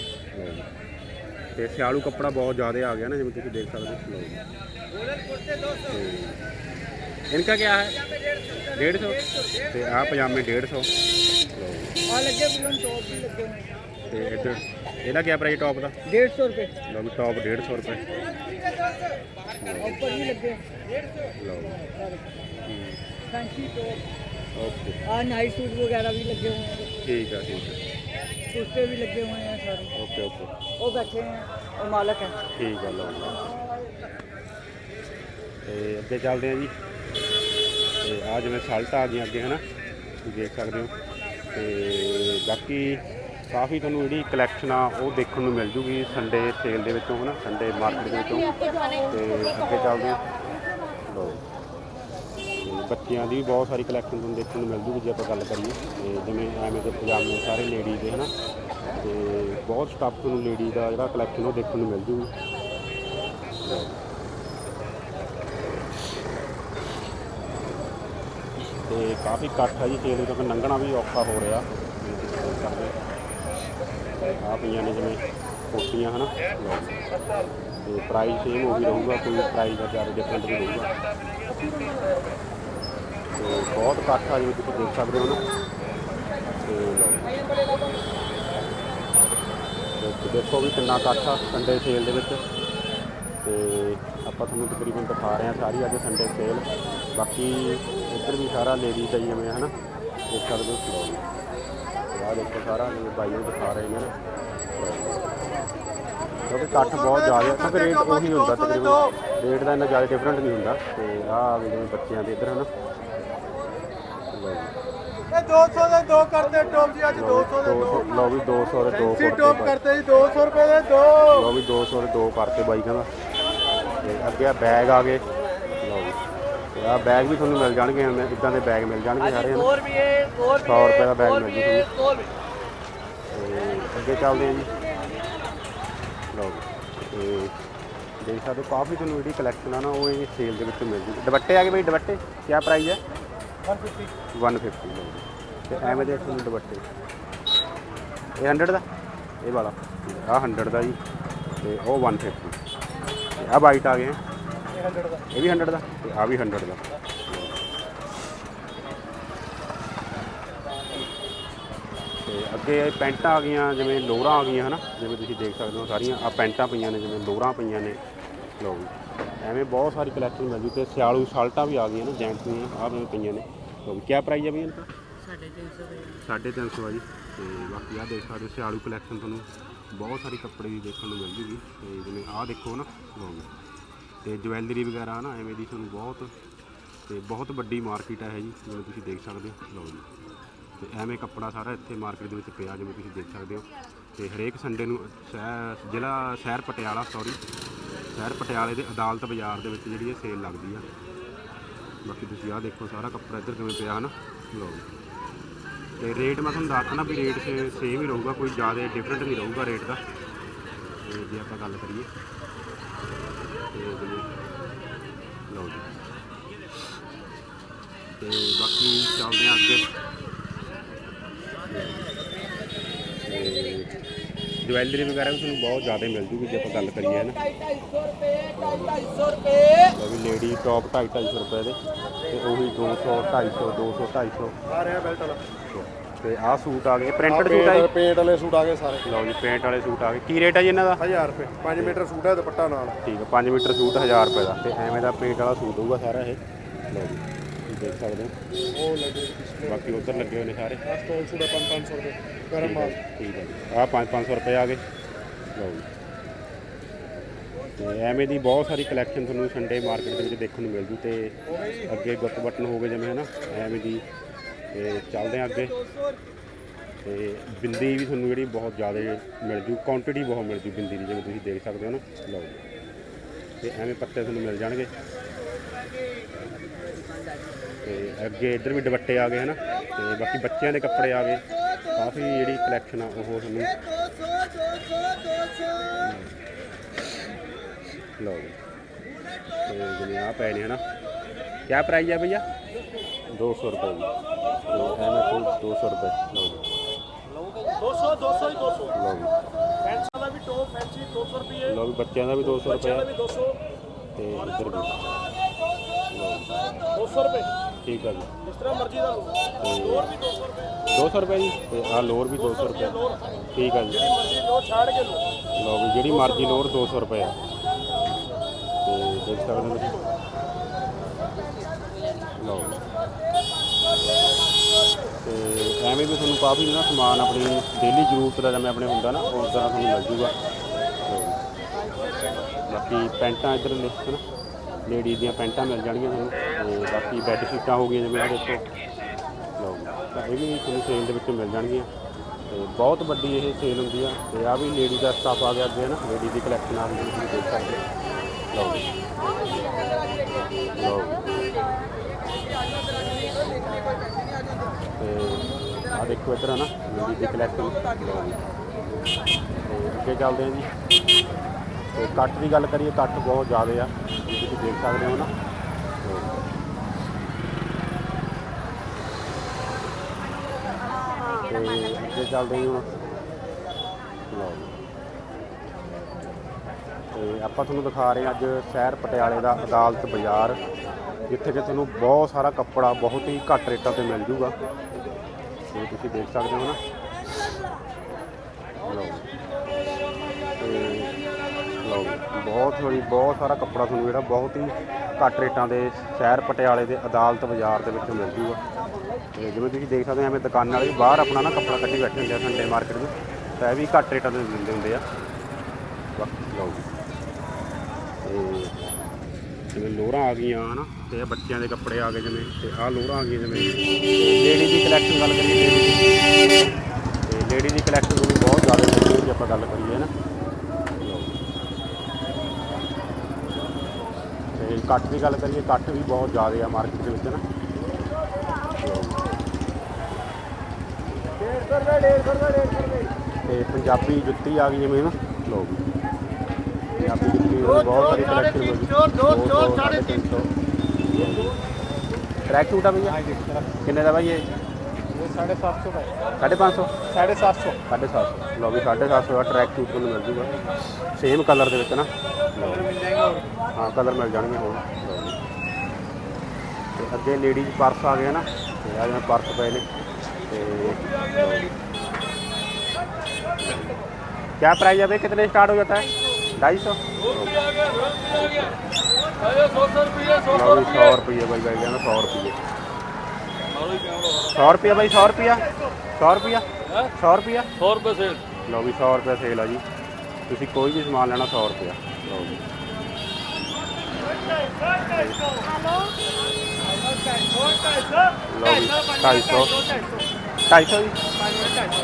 ਤੇ ਸਿਆਲੂ ਕੱਪੜਾ ਬਹੁਤ ਜ਼ਿਆਦਾ ਆ ਗਿਆ ਨਾ ਜਿਵੇਂ ਤੁਸੀਂ ਦੇਖ ਸਕਦੇ ਹੋ। ਰੋਲਰ ਕੁਰਤੇ 200 ਇਨਕਾ ਕੀ ਹੈ? 150 ਤੇ ਆ ਪਜਾਮੇ 150 ਆ ਲੱਗੇ ਬਲੂਨ ਟੌਪ ਵੀ ਲੱਗੇ ਤੇ ਇੱਧਰ ਇਹਦਾ ਕੀ ਪ੍ਰਾਈਸ ਟੌਪ ਦਾ? 150 ਰੁਪਏ। ਲੋ ਟੌਪ 150 ਰੁਪਏ। ਆ ਨਾਈਟ ਸੂਟ ਵਗੈਰਾ ਵੀ ਠੀਕ ਆ ਹੈ ਠੀਕ ਜੀ। ਤੇ ਆ ਜਿਵੇਂ ਆ ਗਈਆਂ ਅੱਗੇ ਹਨਾ? ਤੁਸੀਂ ਦੇਖ ਸਕਦੇ ਹੋ। ਤੇ ਬਾਕੀ ਕਾਫੀ ਤੁਹਾਨੂੰ ਜਿਹੜੀ ਕਲੈਕਸ਼ਨ ਆ, ਉਹ ਦੇਖਣ ਨੂੰ ਮਿਲ ਜੂਗੀ ਸੰਡੇ ਸੇਲ ਦੇ ਵਿੱਚੋਂ, ਹਨਾ? ਸੰਡੇ ਮਾਰਕੀਟ ਦੇ ਵਿੱਚੋਂ। ਤੇ ਅੱਗੇ ਚੱਲਦੇ ਆ। ਲਓ ਬੱਚਿਆਂ ਦੀ ਵੀ ਬਹੁਤ ਸਾਰੀ ਕਲੈਕਸ਼ਨ ਤੁਹਾਨੂੰ ਦੇਖਣ ਨੂੰ ਮਿਲ ਜੂਗੀ, ਜੇ ਆਪਾਂ ਗੱਲ ਕਰੀਏ। ਤੇ ਜਿਵੇਂ ਐਵੇਂ ਦੇ ਪਜਾਮੇ ਸਾਰੇ ਲੇਡੀ ਦੇ, ਹਨਾ? ਤੇ ਬਹੁਤ ਸਟੱਫ ਤੁਹਾਨੂੰ ਲੇਡੀ ਦਾ ਜਿਹੜਾ ਕਲੈਕਸ਼ਨ ਉਹ ਦੇਖਣ ਨੂੰ ਮਿਲ ਜੂਗੀ। ਤੇ ਕਾਫੀ ਇਕੱਠ ਹੈ ਜੀ ਸੇਲ ਤੋਂ ਲੰਘਣਾ ਵੀ ਔਖਾ ਹੋ ਰਿਹਾ। ਆ ਪਈਆਂ ਨੇ ਜਿਵੇਂ ਕੋਟੀਆਂ ਹਨਾ? ਲਓ ਜੀ। ਤੇ ਪ੍ਰਾਈਸ ਸੇਮ ਉਹ ਵੀ ਰਹੂਗਾ, ਕੋਈ ਪ੍ਰਾਈਸ ਦਾ ਜ਼ਿਆਦਾ ਡਿਫਰੈਂਟ ਵੀ ਰਹੂਗਾ ਤੇ ਬਹੁਤ ਇਕੱਠ ਆ ਜਿਵੇਂ ਤੁਸੀਂ ਦੇਖ ਸਕਦੇ ਹੋ ਨਾ। ਤੇ ਲਓ। ਤੇ ਦੇਖੋ ਵੀ ਕਿੰਨਾ ਇਕੱਠ ਆ ਸੰਡੇ ਸੇਲ ਦੇ ਵਿੱਚ। ਤੇ ਆਪਾਂ ਤੁਹਾਨੂੰ ਤਕਰੀਬਨ ਦਿਖਾ ਰਹੇ ਹਾਂ ਸਾਰੀ ਅੱਜ ਸੰਡੇ ਸੇਲ ਬਾਕੀ ਇੱਧਰ ਵੀ ਸਾਰਾ ਲੇਡੀਜ਼ ਦਾ ਹੀ ਜਿਵੇਂ ਹਨਾ? ਦੇਖ ਸਕਦੇ ਹੋ। ਲਓ ਆਹ ਦੇਖੋ ਸਾਰਾ ਜਿਵੇਂ ਬਾਈ ਨੂੰ ਦਿਖਾ ਰਹੇ ਨੇ। ਕਿਉਂਕਿ ਇਕੱਠ ਬਹੁਤ ਜ਼ਿਆਦਾ ਹੈ ਕਿਉਂਕਿ ਰੇਟ ਉਹੀ ਹੁੰਦਾ ਤਕਰੀਬਨ। ਰੇਟ ਦਾ ਇੰਨਾ ਜ਼ਿਆਦਾ ਡਿਫਰੈਂਟ ਨਹੀਂ ਹੁੰਦਾ। ਤੇ ਆਹ ਆ ਜਿਵੇਂ ਬੱਚਿਆਂ ਦੇ ਇੱਧਰ ਹਨਾ। ਲਓ ਜੀ। ਇਹ 200 ਦੇ ਦੋ ਕਰਦੇ ਟੋਪ ਜੀ ਅੱਜ 200 ਦੇ ਦੋ 200 ਲਓ ਵੀ 200 ਦੇ ਦੋ ਸੀ ਟੋਪ। ਕਰਤੇ ਜੀ 200 ਰੁਪਏ ਦੇ ਦੋ। ਲਓ ਵੀ 200 ਦੇ ਦੋ ਕਰਤੇ ਬਾਈ ਕਹਿੰਦਾ। ਤੇ ਅੱਗੇ ਆ ਬੈਗ ਆ ਗਏ। ਆ ਬੈਗ ਵੀ ਤੁਹਾਨੂੰ ਮਿਲ ਜਾਣਗੇ ਐਵੇਂ ਇਦਾਂ ਦੇ ਬੈਗ ਮਿਲ ਜਾਣਗੇ ਸਾਰੇ ਹਨਾ। ਰੁਪਏ 100 100 ਰੁਪਏ ਦਾ ਬੈਗ ਮਿਲ ਜੂ ਤੁਹਾਨੂੰ। ਤੇ ਅੱਗੇ ਚੱਲਦੇ ਆ ਜੀ। ਲਓ ਤੇ ਦੇਖ ਸਕਦੇ ਹੋ ਕਾਫੀ ਤੁਹਾਨੂੰ ਜਿਹੜੀ ਕਲੈਕਸ਼ਨ ਆ ਨਾ ਉਹ ਇਹ ਸੇਲ ਦੇ ਵਿੱਚ ਮਿਲ ਜੂ। ਦੁਪੱਟੇ ਆ ਗਏ ਬਈ ਦੁਪੱਟੇ? ਕੀ ਪ੍ਰਾਈਸ ਹੈ 150 150 ਲਓ ਜੀ ਤੇ ਐਵੇਂ ਦੇ ਤੁਹਾਨੂੰ ਦੁਪੱਟੇ। ਇਹ 100 ਦਾ? ਇਹ ਵਾਲਾ। ਆ 100 ਦਾ ਜੀ। ਤੇ ਉਹ 150 ਤੇ ਆ ਵਾਈਟ ਆ ਗਏ ਹੈ। ਇਹ ਵੀ 100 ਦਾ? ਤੇ ਆ ਵੀ 100 ਦਾ। ਤੇ ਅੱਗੇ ਇਹ ਪੈਂਟਾਂ ਆ ਗਈਆਂ, ਜਿਵੇਂ ਲੋਰਾਂ ਆ ਗਈਆਂ, ਹਨਾ? ਜਿਵੇਂ ਤੁਸੀਂ ਦੇਖ ਸਕਦੇ ਹੋ, ਸਾਰੀਆਂ ਆ ਪੈਂਟਾਂ ਪਈਆਂ ਨੇ, ਜਿਵੇਂ ਲੋਰਾਂ ਪਈਆਂ ਨੇ। ਲਓ ਐਵੇਂ ਬਹੁਤ ਸਾਰੀ ਕਲੈਕਸ਼ਨ ਮਿਲ ਜੂ। ਤੇ ਸਿਆਲੂ ਸ਼ਰਟਾਂ ਵੀ ਆ ਗਈਆਂ ਨੇ, ਜੈਂਟਸ ਦੀਆਂ ਆ ਵੀ ਪਈਆਂ ਨੇ। ਲਓ ਜੀ ਕੀ ਪ੍ਰਾਈਸ ਹੈ ਵੀ ਇਹਨਾਂ ਦਾ 350 ਆ ਜੀ। ਤੇ ਬਾਕੀ ਆ ਦੇਖ ਸਕਦੇ ਹੋ, ਸਿਆਲੂ ਕਲੈਕਸ਼ਨ ਤੁਹਾਨੂੰ ਬਹੁਤ ਸਾਰੇ ਕੱਪੜੇ ਦੀ ਦੇਖਣ ਨੂੰ ਮਿਲ ਜੂਗੀ। ਤੇ ਜਿਵੇਂ ਆਹ ਦੇਖੋ ਨਾ, ਲਓ ਤੇ ਜਵੈਲਰੀ ਵਗੈਰਾ ਨਾ ਐਵੇਂ ਦੀ ਤੁਹਾਨੂੰ ਬਹੁਤ ਤੇ ਬਹੁਤ ਵੱਡੀ ਮਾਰਕੀਟ ਹੈ ਜੀ, ਜਿਵੇਂ ਤੁਸੀਂ ਦੇਖ ਸਕਦੇ ਹੋ। ਲਓ ਜੀ। ਤੇ ਐਵੇਂ ਕੱਪੜਾ ਸਾਰਾ ਇੱਥੇ ਮਾਰਕੀਟ ਦੇ ਵਿੱਚ ਪਿਆ, ਜਿਵੇਂ ਤੁਸੀਂ ਦੇਖ ਸਕਦੇ ਹੋ। ਤੇ ਹਰੇਕ ਸੰਡੇ ਨੂੰ ਸ਼ਹਿਰ ਜ਼ਿਲ੍ਹਾ ਸ਼ਹਿਰ ਪਟਿਆਲਾ ਸੌਰੀ ਸ਼ਹਿਰ ਪਟਿਆਲੇ ਦੇ ਅਦਾਲਤ ਬਾਜ਼ਾਰ ਦੇ ਵਿੱਚ ਜਿਹੜੀ ਇਹ ਸੇਲ ਲੱਗਦੀ ਆ। ਬਾਕੀ ਤੁਸੀਂ ਆਹ ਦੇਖੋ, ਸਾਰਾ ਕੱਪੜਾ ਇੱਧਰ ਕਿਵੇਂ ਪਿਆ, ਹਨਾ? ਲਓ ਜੀ। ਤੇ ਰੇਟ ਮੈਂ ਤੁਹਾਨੂੰ ਦੱਸਣਾ ਵੀ ਰੇਟ ਸੇਮ ਹੀ ਰਹੂਗਾ, ਕੋਈ ਜ਼ਿਆਦਾ ਡਿਫਰੈਂਟ ਨਹੀਂ ਰਹੂਗਾ ਰੇਟ ਦਾ। ਤੇ ਜੇ ਆਪਾਂ ਗੱਲ ਕਰੀਏ ਲਓ ਜੀ। ਤੇ ਬਾਕੀ ਚੱਲਦੇ ਹਾਂ ਅੱਗੇ। ਜਵੈਲਰੀ ਵਗੈਰਾ ਵੀ ਤੁਹਾਨੂੰ ਬਹੁਤ ਜ਼ਿਆਦਾ ਮਿਲ ਜੂਗੀ ਜੇ ਆਪਾਂ ਗੱਲ ਕਰੀਏ ਨਾ। 250 ਰੁਪਏ 250 ਰੁਪਏ ਵੀ ਲੇਡੀ ਟੌਪ 250 ਰੁਪਏ ਦੇ। ਤੇ ਉਹੀ 200 250 200 250 ਆ ਰਿਹਾ ਬੈਲਟ ਵਾਲਾ। ਤੇ ਆਹ ਸੂਟ ਆ ਗਏ। ਪ੍ਰਿੰਟਡ ਸੂਟ ਆ ਜੀ? ਪੇਂਟ ਵਾਲੇ ਸੂਟ ਆ ਗਏ ਸਾਰੇ। ਲਓ ਜੀ ਪੇਂਟ ਵਾਲੇ ਸੂਟ ਆ ਗਏ। ਕੀ ਰੇਟ ਆ ਜੀ ਇਹਨਾਂ ਦਾ? 1000 ਰੁਪਏ। 5 ਮੀਟਰ ਸੂਟ ਹੈ ਦੁਪੱਟਾ ਨਾਲ। ਠੀਕ ਹੈ 5 ਮੀਟਰ ਸੂਟ 1000 ਰੁਪਏ ਦਾ। ਤੇ ਐਵੇਂ ਦਾ ਪੇਂਟ ਵਾਲਾ ਸੂਟ ਹੋਊਗਾ ਸਾਰਾ ਇਹ। ਲਓ ਜੀ ਤੁਸੀਂ ਦੇਖ ਸਕਦੇ ਹੋ। ਉਹ ਲੱਗੇ ਬਾਕੀ ਉੱਧਰ ਲੱਗੇ ਹੋਏ ਨੇ ਸਾਰੇ। ਆ ਸਟੋਲ ਸੂਟ ਹੈ 5-500 ਰੁਪਏ ਗਰਮ ਮਾਲ। ਠੀਕ ਹੈ ਜੀ। ਆਹ 5-500 ਰੁਪਏ ਆ ਗਏ। ਲਓ ਜੀ। ਤੇ ਐਵੇਂ ਦੀ ਬਹੁਤ ਸਾਰੀ ਕਲੈਕਸ਼ਨ ਤੁਹਾਨੂੰ ਸੰਡੇ ਮਾਰਕੀਟ ਦੇ ਵਿੱਚ ਦੇਖਣ ਨੂੰ ਮਿਲ ਜੂ ਤੇ ਅੱਗੇ ਗੁੱਤ ਬਟਨ ਹੋ ਗਏ ਜਿਵੇਂ ਹਨਾ? ਐਵੇਂ ਦੀ ਤੇ ਚੱਲਦੇ ਆ ਅੱਗੇ। ਤੇ ਬਿੰਦੀ ਵੀ ਤੁਹਾਨੂੰ ਜਿਹੜੀ ਬਹੁਤ ਜ਼ਿਆਦਾ ਮਿਲ ਜੂ ਕੁਆਂਟੀਟੀ ਬਹੁਤ ਮਿਲ ਜੂ ਬਿੰਦੀ ਦੀ, ਜਿਵੇਂ ਤੁਸੀਂ ਦੇਖ ਸਕਦੇ ਹੋ ਨਾ। ਲਓ ਜੀ। ਤੇ ਐਵੇਂ ਪੱਤੇ ਤੁਹਾਨੂੰ ਮਿਲ ਜਾਣਗੇ। ਤੇ ਅੱਗੇ ਇੱਧਰ ਵੀ ਦੁਪੱਟੇ ਆ ਗਏ, ਹਨਾ। ਤੇ ਬਾਕੀ ਬੱਚਿਆਂ ਦੇ ਕੱਪੜੇ ਆ ਗਏ। ਕਾਫੀ ਜਿਹੜੀ ਕਲੈਕਸ਼ਨ ਆ, ਉਹ ਤੁਹਾਨੂੰ ਲਓ ਜੀ। ਤੇ ਜਿਵੇਂ ਆ ਪਏ ਨੇ, ਹਨਾ। ਕੀ ਪ੍ਰਾਈਸ ਹੈ ਭਈਆ? 200 ਰੁਪਏ ਜੀ ਤੇ ਐਵੇਂ 200 ਰੁਪਏ ਲਓ ਜੀ 200 200 ਹੀ 200 ਲਓ ਜੀ ਫੈਂਸ ਵਾਲਾ ਵੀ ਟੋਪ ਫੈਂਸੀ 200 ਰੁਪਏ ਲਓ ਵੀ ਬੱਚਿਆਂ ਦਾ ਵੀ 200 ਰੁਪਏ ਆ 200 ਤੇ ਇੱਧਰ ਵੀ ਲਓ ਜੀ 200 ਰੁਪਏ ਠੀਕ ਆ ਜੀ ਜਿਸ ਤਰ੍ਹਾਂ ਮਰਜ਼ੀ ਦਾ ਲਓ ਲੋਰ ਵੀ 200 ਰੁਪਏ 200 ਰੁਪਏ ਜੀ ਤੇ ਆ ਲੋਰ ਵੀ 200 ਰੁਪਏ ਠੀਕ ਆ ਜੀ ਮਰਜ਼ੀ ਲੋ ਛਾੜ ਕੇ ਲਓ ਲਓ ਵੀ ਜਿਹੜੀ ਮਰਜ਼ੀ ਲੋਰ 200 ਰੁਪਏ ਆ ਤੇ ਦੇਖ ਸਕਦੇ ਹੋ ਤੁਸੀਂ ਲਓ। ਜੀ। ਤੇ ਐਵੇਂ ਵੀ ਤੁਹਾਨੂੰ ਕਾਫੀ ਨਾ ਸਮਾਨ ਆਪਣੀ ਡੇਲੀ ਜ਼ਰੂਰਤ ਦਾ ਜਿਵੇਂ ਆਪਣੇ ਹੁੰਦਾ ਨਾ, ਉਸ ਤਰ੍ਹਾਂ ਤੁਹਾਨੂੰ ਮਿਲ ਜੂਗਾ। ਬਾਕੀ ਪੈਂਟਾਂ ਇੱਧਰ ਲਿਖ ਨਾ ਲੇਡੀਜ਼ ਦੀਆਂ ਪੈਂਟਾਂ ਮਿਲ ਜਾਣਗੀਆਂ ਤੁਹਾਨੂੰ। ਤੇ ਬਾਕੀ ਬੈੱਡ ਸ਼ੀਟਾਂ ਹੋ ਗਈਆਂ ਜਿਵੇਂ ਆਹ ਦੇਖੋ। ਲਓ। ਤਾਂ ਇਹ ਵੀ ਤੁਹਾਨੂੰ ਸੇਲ ਦੇ ਵਿੱਚ ਮਿਲ ਜਾਣਗੀਆਂ। ਤੇ ਬਹੁਤ ਵੱਡੀ ਇਹ ਸੇਲ ਹੁੰਦੀ ਆ। ਤੇ ਆ ਵੀ ਲੇਡੀ ਦਾ ਸਟਾਫ ਆ ਗਿਆ ਅੱਗੇ ਨਾ ਲੇਡੀ ਦੀ ਕਲੈਕਸ਼ਨ ਆ ਗਈ, ਤੁਸੀਂ ਦੇਖ ਸਕਦੇ ਹੋ। ਲਓ। ਲਓ। ਤੇ ਆ ਦੇਖੋ ਇੱਧਰ ਹੈ ਨਾ ਮੇਰੀ ਦੀ ਕਲੈਕਸ਼ਨ ਅੱਗੇ ਚੱਲਦੇ ਹਾਂ ਜੀ। ਤੇ ਕੱਟ ਦੀ ਗੱਲ ਕਰੀਏ, ਕੱਟ ਬਹੁਤ ਜ਼ਿਆਦਾ ਆ, ਤੁਸੀਂ ਦੇਖ ਸਕਦੇ ਹੋ ਨਾ। ਤੇ ਅੱਗੇ ਚੱਲਦੇ ਹਾਂ ਹੁਣ। ਲਓ ਤੇ ਆਪਾਂ ਤੁਹਾਨੂੰ ਦਿਖਾ ਰਹੇ ਹਾਂ ਅੱਜ ਸ਼ਹਿਰ ਪਟਿਆਲੇ ਦਾ ਅਦਾਲਤ ਬਾਜ਼ਾਰ। ਜਿੱਥੇ ਕਿ ਤੁਹਾਨੂੰ ਬਹੁਤ ਸਾਰਾ ਕੱਪੜਾ ਬਹੁਤ ਹੀ ਘੱਟ ਰੇਟਾਂ ਤੇ ਮਿਲ ਜੂਗਾ। ਤੇ ਤੁਸੀਂ ਦੇਖ ਸਕਦੇ ਹੋ ਨਾ। ਲਓ ਲਓ ਬਹੁਤ ਸਾਰੀ ਬਹੁਤ ਸਾਰਾ ਕੱਪੜਾ ਤੁਹਾਨੂੰ ਜਿਹੜਾ ਬਹੁਤ ਹੀ ਘੱਟ ਰੇਟਾਂ ਦੇ ਸ਼ਹਿਰ ਪਟਿਆਲੇ ਦੇ ਅਦਾਲਤ ਬਾਜ਼ਾਰ ਦੇ ਵਿੱਚ ਮਿਲ ਜੂਗਾ। ਤੇ ਜਿਵੇਂ ਤੁਸੀਂ ਦੇਖ ਸਕਦੇ ਹੋ, ਐਵੇਂ ਦੁਕਾਨਾਂ ਵਾਲੇ ਵੀ ਬਾਹਰ ਆਪਣਾ ਨਾ ਕੱਪੜਾ ਕੱਢੀ ਬੈਠੇ ਹੁੰਦੇ ਆ ਸੰਡੇ ਮਾਰਕੀਟ ਵਿੱਚ ਤਾਂ ਇਹ ਵੀ ਘੱਟ ਰੇਟਾਂ ਤੇ ਦਿੰਦੇ ਹੁੰਦੇ ਆ। ਬਾਕੀ ਲਓ ਜੀ। ਤੇ ਜਿਵੇਂ ਲੋਰਾਂ ਆ ਗਈਆਂ, ਹਨਾ? ਤੇ ਇਹ ਬੱਚਿਆਂ ਦੇ ਕੱਪੜੇ ਆ ਗਏ ਜਿਵੇਂ, ਤੇ ਆਹ ਲੋਰਾਂ ਆ ਗਈਆਂ ਜਿਵੇਂ। ਲੇਡੀ ਦੀ ਕਲੈਕਸ਼ਨ ਗੱਲ ਕਰੀਏ lady ਦੀ। ਤੇ ਲੇਡੀ ਦੀ ਕਲੈਕਸ਼ਨ ਵੀ ਬਹੁਤ ਜ਼ਿਆਦਾ ਹੈ, ਜੇ ਆਪਾਂ ਗੱਲ ਕਰੀਏ ਨਾ ਤੇ ਕੱਟ ਦੀ ਗੱਲ ਕਰੀਏ, ਕੱਟ ਵੀ ਬਹੁਤ ਜ਼ਿਆਦਾ ਆ ਮਾਰਕੀਟ ਦੇ ਵਿੱਚ ਨਾ ਤੇ ਪੰਜਾਬੀ ਜੁੱਤੀ ਆ ਗਈ ਜਿਵੇਂ ਨਾ ਲੋ ਟਰੈਕ ਸੂਟ ਆ साढ़े सारी कलेक्शन ਕਿੰਨੇ ਦਾ ਭਾਈ ਇਹ साढ़े सात सौ 550 साढ़े सात सौ। 750 ਲਓ ਵੀ 750 ਦਾ ਟਰੈਕ ਸੂਟ ਤੁਹਾਨੂੰ ਮਿਲ ਜੂਗਾ ਸੇਮ ਕਲਰ ਦੇ ਵਿੱਚ ਨਾ ਹਾਂ ਕਲਰ ਮਿਲ ਜਾਣਗੇ ਹੋਰ ਤੇ ਅੱਗੇ ਲੇਡੀਜ਼ ਪਰਸ ਆ ਗਏ ਨਾ ਤੇ ਆ ਜਿਵੇਂ ਪਰਸ ਪਏ ਨੇ ਤੇ ਕੀ ਪ੍ਰਾਈਸ ਆ ਬਈ ਕਿਤਨੇ ਸਟਾਰਟ ਹੋ ਜਾਂਦਾ ਹੈ 250 ਲਓ ਵੀ 100 ਰੁਪਏ ਬਾਈ ਬਾਈ ਕਹਿੰਦਾ 100 ਰੁਪਏ 100 ਰੁਪਏ ਬਾਈ 100 ਰੁਪਏ 100 ਰੁਪਏ 100 ਰੁਪਏ 100 ਰੁਪਏ ਲਓ ਵੀ 100 ਰੁਪਏ ਸੇਲ ਆ ਜੀ। ਤੁਸੀਂ ਕੋਈ ਵੀ ਸਮਾਨ ਲੈਣਾ 100 ਰੁਪਏ ਲਓ ਜੀ। ਲਓ ਜੀ 250 250 ਜੀ।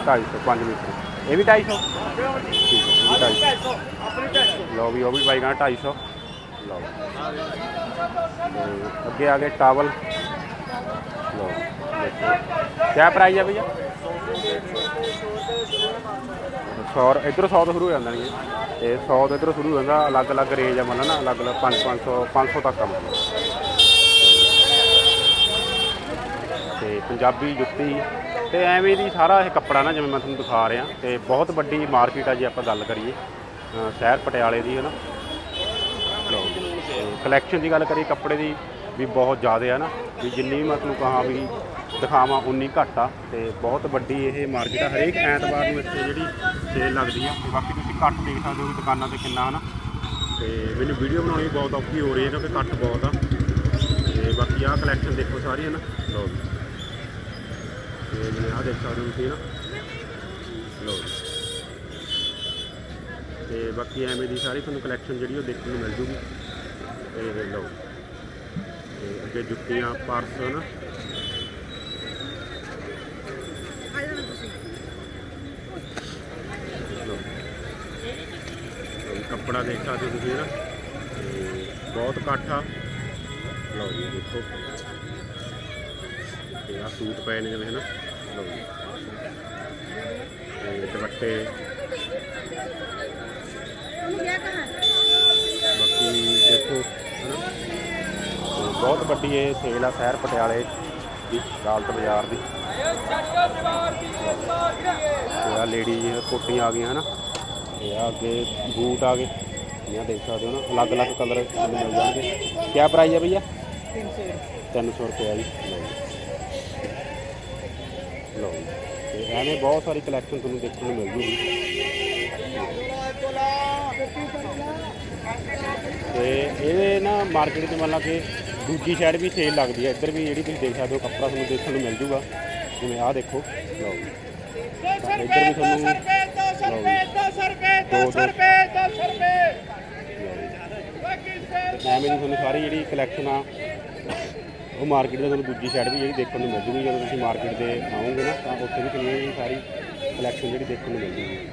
250 5 ਮੀਟਰ ਇਹ ਵੀ 250 ਠੀਕ ਹੈ, ਇਹ ਵੀ 250 ਲਓ ਵੀ, ਉਹ ਵੀ ਬਾਈ ਕਹਿੰਦਾ 250 ਲਓ। ਤੇ ਅੱਗੇ ਆ ਗਏ ਟਾਵਲ। ਲਓ, ਦੇਖੋ। ਕੀ ਪ੍ਰਾਈਸ ਹੈ ਭਈਆ? 100 ਇਧਰੋਂ 100 ਤੋਂ ਸ਼ੁਰੂ ਹੋ ਜਾਂਦਾ ਨੇ ਤੇ 100 ਤੋਂ ਇਧਰੋਂ ਸ਼ੁਰੂ ਹੋ ਜਾਂਦਾ, ਅਲੱਗ-ਅਲੱਗ ਰੇਂਜ ਆ ਮਤਲਬ ਨਾ ਅਲੱਗ-ਅਲੱਗ 5 500 500 ਤੱਕ ਆ ਮਤਲਬ ਤੇ ਪੰਜਾਬੀ ਜੁੱਤੀ ਤੇ ਐਵੇਂ ਦੀ ਸਾਰਾ ਇਹ ਕੱਪੜਾ ਨਾ ਜਿਵੇਂ ਮੈਂ ਤੁਹਾਨੂੰ ਦਿਖਾ ਰਿਹਾ, ਤੇ ਬਹੁਤ ਵੱਡੀ ਮਾਰਕੀਟ ਆ ਜੇ ਆਪਾਂ ਗੱਲ ਕਰੀਏ ਸ਼ਹਿਰ ਪਟਿਆਲੇ ਦੀ ਹੈ ਨਾ। ਕਲੈਕਸ਼ਨ ਦੀ ਗੱਲ ਕਰੀਏ, ਕੱਪੜੇ ਦੀ ਵੀ ਬਹੁਤ ਜ਼ਿਆਦਾ ਆ ਨਾ। ਵੀ ਜਿੰਨੀ ਮੈਂ ਤੁਹਾਨੂੰ ਕਹਾਂ ਵੀ ਦਿਖਾਵਾਂ, ਉਨੀ ਘੱਟ ਆ। ਤੇ ਬਹੁਤ ਵੱਡੀ ਇਹ ਮਾਰਕੀਟ ਆ, ਹਰੇਕ ਐਤਵਾਰ ਨੂੰ ਇੱਥੇ ਜਿਹੜੀ ਸੇਲ ਲੱਗਦੀ ਆ। ਬਾਕੀ ਤੁਸੀਂ ਘੱਟ ਦੇਖ ਸਕਦੇ ਹੋ ਦੁਕਾਨਾਂ ਤੇ ਕਿੰਨਾ, ਹਨਾ। ਤੇ ਮੈਨੂੰ ਵੀਡੀਓ ਬਣਾਉਣੀ ਬਹੁਤ ਔਖੀ ਹੋ ਰਹੀ ਹੈ ਕਿਉਂਕਿ ਘੱਟ ਬਹੁਤ ਆ। ਤੇ ਬਾਕੀ ਆਹ ਕਲੈਕਸ਼ਨ ਦੇਖੋ ਸਾਰੀ ਹੈ ਨਾ ਲਓ ਤੇ ਜਿਵੇਂ ਆਹ ਦੇਖ ਸਕਦੇ ਹੋ ਤੁਸੀਂ ਨਾ ਲਓ ਜੀ ਤੇ ਬਾਕੀ ਐਵੇਂ ਦੀ ਸਾਰੀ ਤੁਹਾਨੂੰ ਕਲੈਕਸ਼ਨ ਜਿਹੜੀ ਉਹ ਦੇਖਣ ਨੂੰ ਮਿਲ ਜੂਗੀ। ਤੇ ਲਓ। ਤੇ ਅੱਗੇ ਜੁੱਤੀਆਂ, ਪਰਸ ਨਾ ਕੱਪੜਾ ਦੇਖ ਸਕਦੇ ਤੁਸੀਂ ਨਾ ਤੇ ਬਹੁਤ ਘੱਟ ਆ। ਲਓ ਜੀ, ਦੇਖੋ। ਆ ਸੂਟ ਪਏ ਨੇ ਜਿਵੇਂ ਹਨਾ। ਲਓ ਜੀ। ਤੇ ਦੁਪੱਟੇ। ਬਾਕੀ ਦੇਖੋ ਬਹੁਤ ਵੱਡੀ ਇਹ ਸੇਲ ਆ ਸ਼ਹਿਰ ਪਟਿਆਲੇ ਦੀ ਅਦਾਲਤ ਬਾਜ਼ਾਰ ਦੀ। ਤੇ ਆ ਲੇਡੀ ਕੋਟੀਆਂ ਆ ਗਈਆਂ ਹਨਾ। ਤੇ ਆ ਅੱਗੇ ਬੂਟ ਆ ਗਏ। ਇਹ ਦੇਖ ਸਕਦੇ ਹੋ ਨਾ ਅਲੱਗ-ਅਲੱਗ ਕਲਰ ਮਿਲ ਜਾਣਗੇ। ਕੀ ਪ੍ਰਾਈਸ ਹੈ ਭਈਆ? 300 ਰੁਪਏ। ਜੀ। ਲਓ ਜੀ। ਲਓ ਜੀ। ਤੇ ਐਵੇਂ ਬਹੁਤ ਸਾਰੀ ਕਲੈਕਸ਼ਨ ਤੁਹਾਨੂੰ ਦੇਖਣ ਨੂੰ ਮਿਲ ਜੂਗੀ। ਤੇ ਇਹਦੇ ਨਾ ਮਾਰਕੀਟ 'ਚ ਮੰਨ ਲਾ ਕਿ ਦੂਜੀ ਸਾਈਡ ਵੀ ਸੇਲ ਲੱਗਦੀ ਹੈ ਇੱਧਰ ਵੀ ਜਿਹੜੀ ਤੁਸੀਂ ਦੇਖ ਸਕਦੇ ਹੋ ਕੱਪੜਾ ਤੁਹਾਨੂੰ ਦੇਖਣ ਨੂੰ ਮਿਲ ਜੂਗਾ। ਜਿਵੇਂ ਆਹ ਦੇਖੋ। ਲਓ ਇੱਧਰ ਵੀ ਤੁਹਾਨੂੰ ਲਓ ਜੀ। 200 ਰੁਪਏ 200 ਰੁਪਏ 200 ਰੁਪਏ। ਐਵੇਂ ਤੁਹਾਨੂੰ ਸਾਰੀ ਜਿਹੜੀ ਕਲੈਕਸ਼ਨ ਆ ਉਹ ਮਾਰਕੀਟ ਦਾ ਤੁਹਾਨੂੰ ਦੂਜੀ ਸਾਈਡ ਵੀ ਜਿਹੜੀ ਦੇਖਣ ਨੂੰ ਮਿਲ ਜੂਗੀ ਜਦੋਂ ਤੁਸੀਂ ਮਾਰਕੀਟ ਦੇ ਆਓਗੇ ਨਾ, ਤਾਂ ਉੱਥੇ ਵੀ ਤੁਹਾਨੂੰ ਇਹ ਸਾਰੀ ਕਲੈਕਸ਼ਨ ਜਿਹੜੀ ਦੇਖਣ ਨੂੰ ਮਿਲ ਜੂਗੀ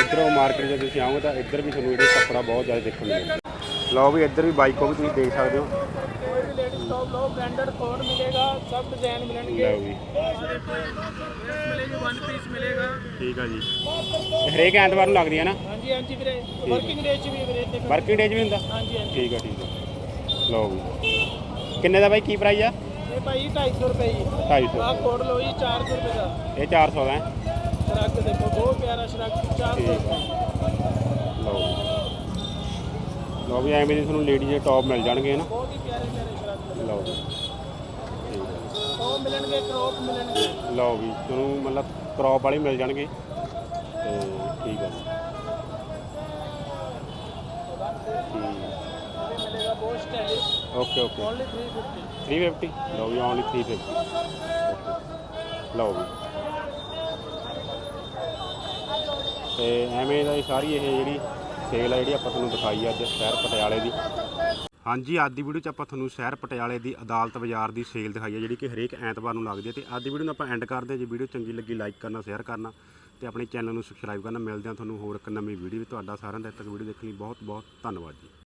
ਇਧਰੋਂ ਮਾਰਕੀਟ ਜੇ ਤੁਸੀਂ ਆਓਗੇ, ਤਾਂ ਇੱਧਰ ਵੀ ਤੁਹਾਨੂੰ ਜਿਹੜੇ ਕੱਪੜਾ ਬਹੁਤ ਜ਼ਿਆਦਾ ਦੇਖਣ ਨੂੰ ਮਿਲਦਾ ਲਓ ਵੀ ਇੱਧਰ ਵੀ ਬਾਈਕੋ ਵੀ ਤੁਸੀਂ ਦੇਖ ਸਕਦੇ ਹੋ। ਟੌਪ ਲੋ ਬ੍ਰਾਂਡਡ ਕੋਡ ਮਿਲੇਗਾ ਸਭ ਡਿਜ਼ਾਈਨ ਮਿਲਣਗੇ। ਲਓ ਜੀ। ਮਿਲੇਗੀ ਵਨ ਪੀਸ ਮਿਲੇਗਾ ਠੀਕ ਆ ਜੀ। ਹਰੇਕ ਐਤਵਾਰ ਨੂੰ ਲੱਗਦੀ ਹੈ ਨਾ? ਹਾਂਜੀ ਹਾਂਜੀ ਵੀਰੇ। ਵਰਕਿੰਗ ਡੇ ਚ ਵੀ ਵੀਰੇ ਤੇ ਵਰਕਿੰਗ ਡੇ 'ਚ ਵੀ ਹੁੰਦਾ? ਹਾਂਜੀ ਹਾਂਜੀ। ਠੀਕ ਆ ਠੀਕ ਆ। ਲਓ ਜੀ। ਕਿੰਨੇ ਦਾ ਬਾਈ? ਕੀ ਪ੍ਰਾਈਸ ਆ? ਇਹ ਭਾਈ 250 ਰੁਪਏ ਜੀ। 250 ਆਹ ਕੋਡ ਲਓ ਜੀ 400 ਰੁਪਏ ਦਾ। ਇਹ 400 ਦਾ ਹੈ। ਸ਼ਰੱਗ ਦੇਖੋ ਬਹੁਤ ਪਿਆਰਾ ਸ਼ਰੱਗ 400 ਰੁਪਏ ਲਓ ਲਓ ਵੀ ਐਵੇਂ ਦੇ ਤੁਹਾਨੂੰ ਲੇਡੀਜ਼ ਦੇ ਟੌਪ ਮਿਲ ਜਾਣਗੇ ਨਾ? ਬਹੁਤ ਹੀ ਪਿਆਰੇ ਪਿਆਰੇ ਲਓ ਜੀ। ਠੀਕ ਹੈ ਜੀ। ਉਹ ਮਿਲਣਗੇ ਕ੍ਰੋਪ ਮਿਲਣਗੇ ਲਓ ਵੀ ਤੁਹਾਨੂੰ ਮਤਲਬ ਕ੍ਰੌਪ ਵਾਲੇ ਮਿਲ ਜਾਣਗੇ। ਤੇ ਠੀਕ ਆ ਜੀ। ਇਹ ਮਿਲੇਗਾ ਬਹੁਤ ਸਟਾਈਲਿਸ਼ ਓਕੇ ਓਕੇ। ਓਨਲੀ 350 350 ਲਓ ਵੀ ਓਨਲੀ 350 ਲਓ ਵੀ ਤੇ ਐਵੇਂ ਦਾ ਹੀ ਸਾਰੀ ਇਹ ਜਿਹੜੀ ਸੇਲ ਆ ਜਿਹੜੀ ਆਪਾਂ ਤੁਹਾਨੂੰ ਦਿਖਾਈ ਅੱਜ ਸ਼ਹਿਰ ਪਟਿਆਲੇ ਦੀ ਹਾਂਜੀ, ਅੱਜ ਦੀ ਵੀਡੀਓ 'ਚ ਆਪਾਂ ਤੁਹਾਨੂੰ ਸ਼ਹਿਰ ਪਟਿਆਲੇ ਦੀ ਅਦਾਲਤ ਬਾਜ਼ਾਰ ਦੀ ਸੇਲ ਦਿਖਾਈ ਹੈ, ਜਿਹੜੀ ਕਿ ਹਰੇਕ ਐਤਵਾਰ ਨੂੰ ਲੱਗਦੀ ਹੈ ਤੇ ਅੱਜ ਦੀ ਵੀਡੀਓ ਨੂੰ ਆਪਾਂ ਐਂਡ ਕਰਦੇ ਹਾਂ। ਜੇ ਵੀਡੀਓ ਚੰਗੀ ਲੱਗੀ ਲਾਈਕ ਕਰਨਾ ਸ਼ੇਅਰ ਕਰਨਾ ਤੇ ਆਪਣੇ ਚੈਨਲ ਨੂੰ ਸਬਸਕ੍ਰਾਈਬ ਕਰਨਾ। ਮਿਲਦੇ ਹਾਂ ਤੁਹਾਨੂੰ ਹੋਰ ਇੱਕ ਨਵੀਂ ਵੀਡੀਓ ਵੀ ਤੁਹਾਡਾ ਸਾਰਿਆਂ ਦਾ ਤੱਕ ਵੀਡੀਓ ਦੇਖਣ ਲਈ ਬਹੁਤ ਬਹੁਤ ਧੰਨਵਾਦ ਜੀ।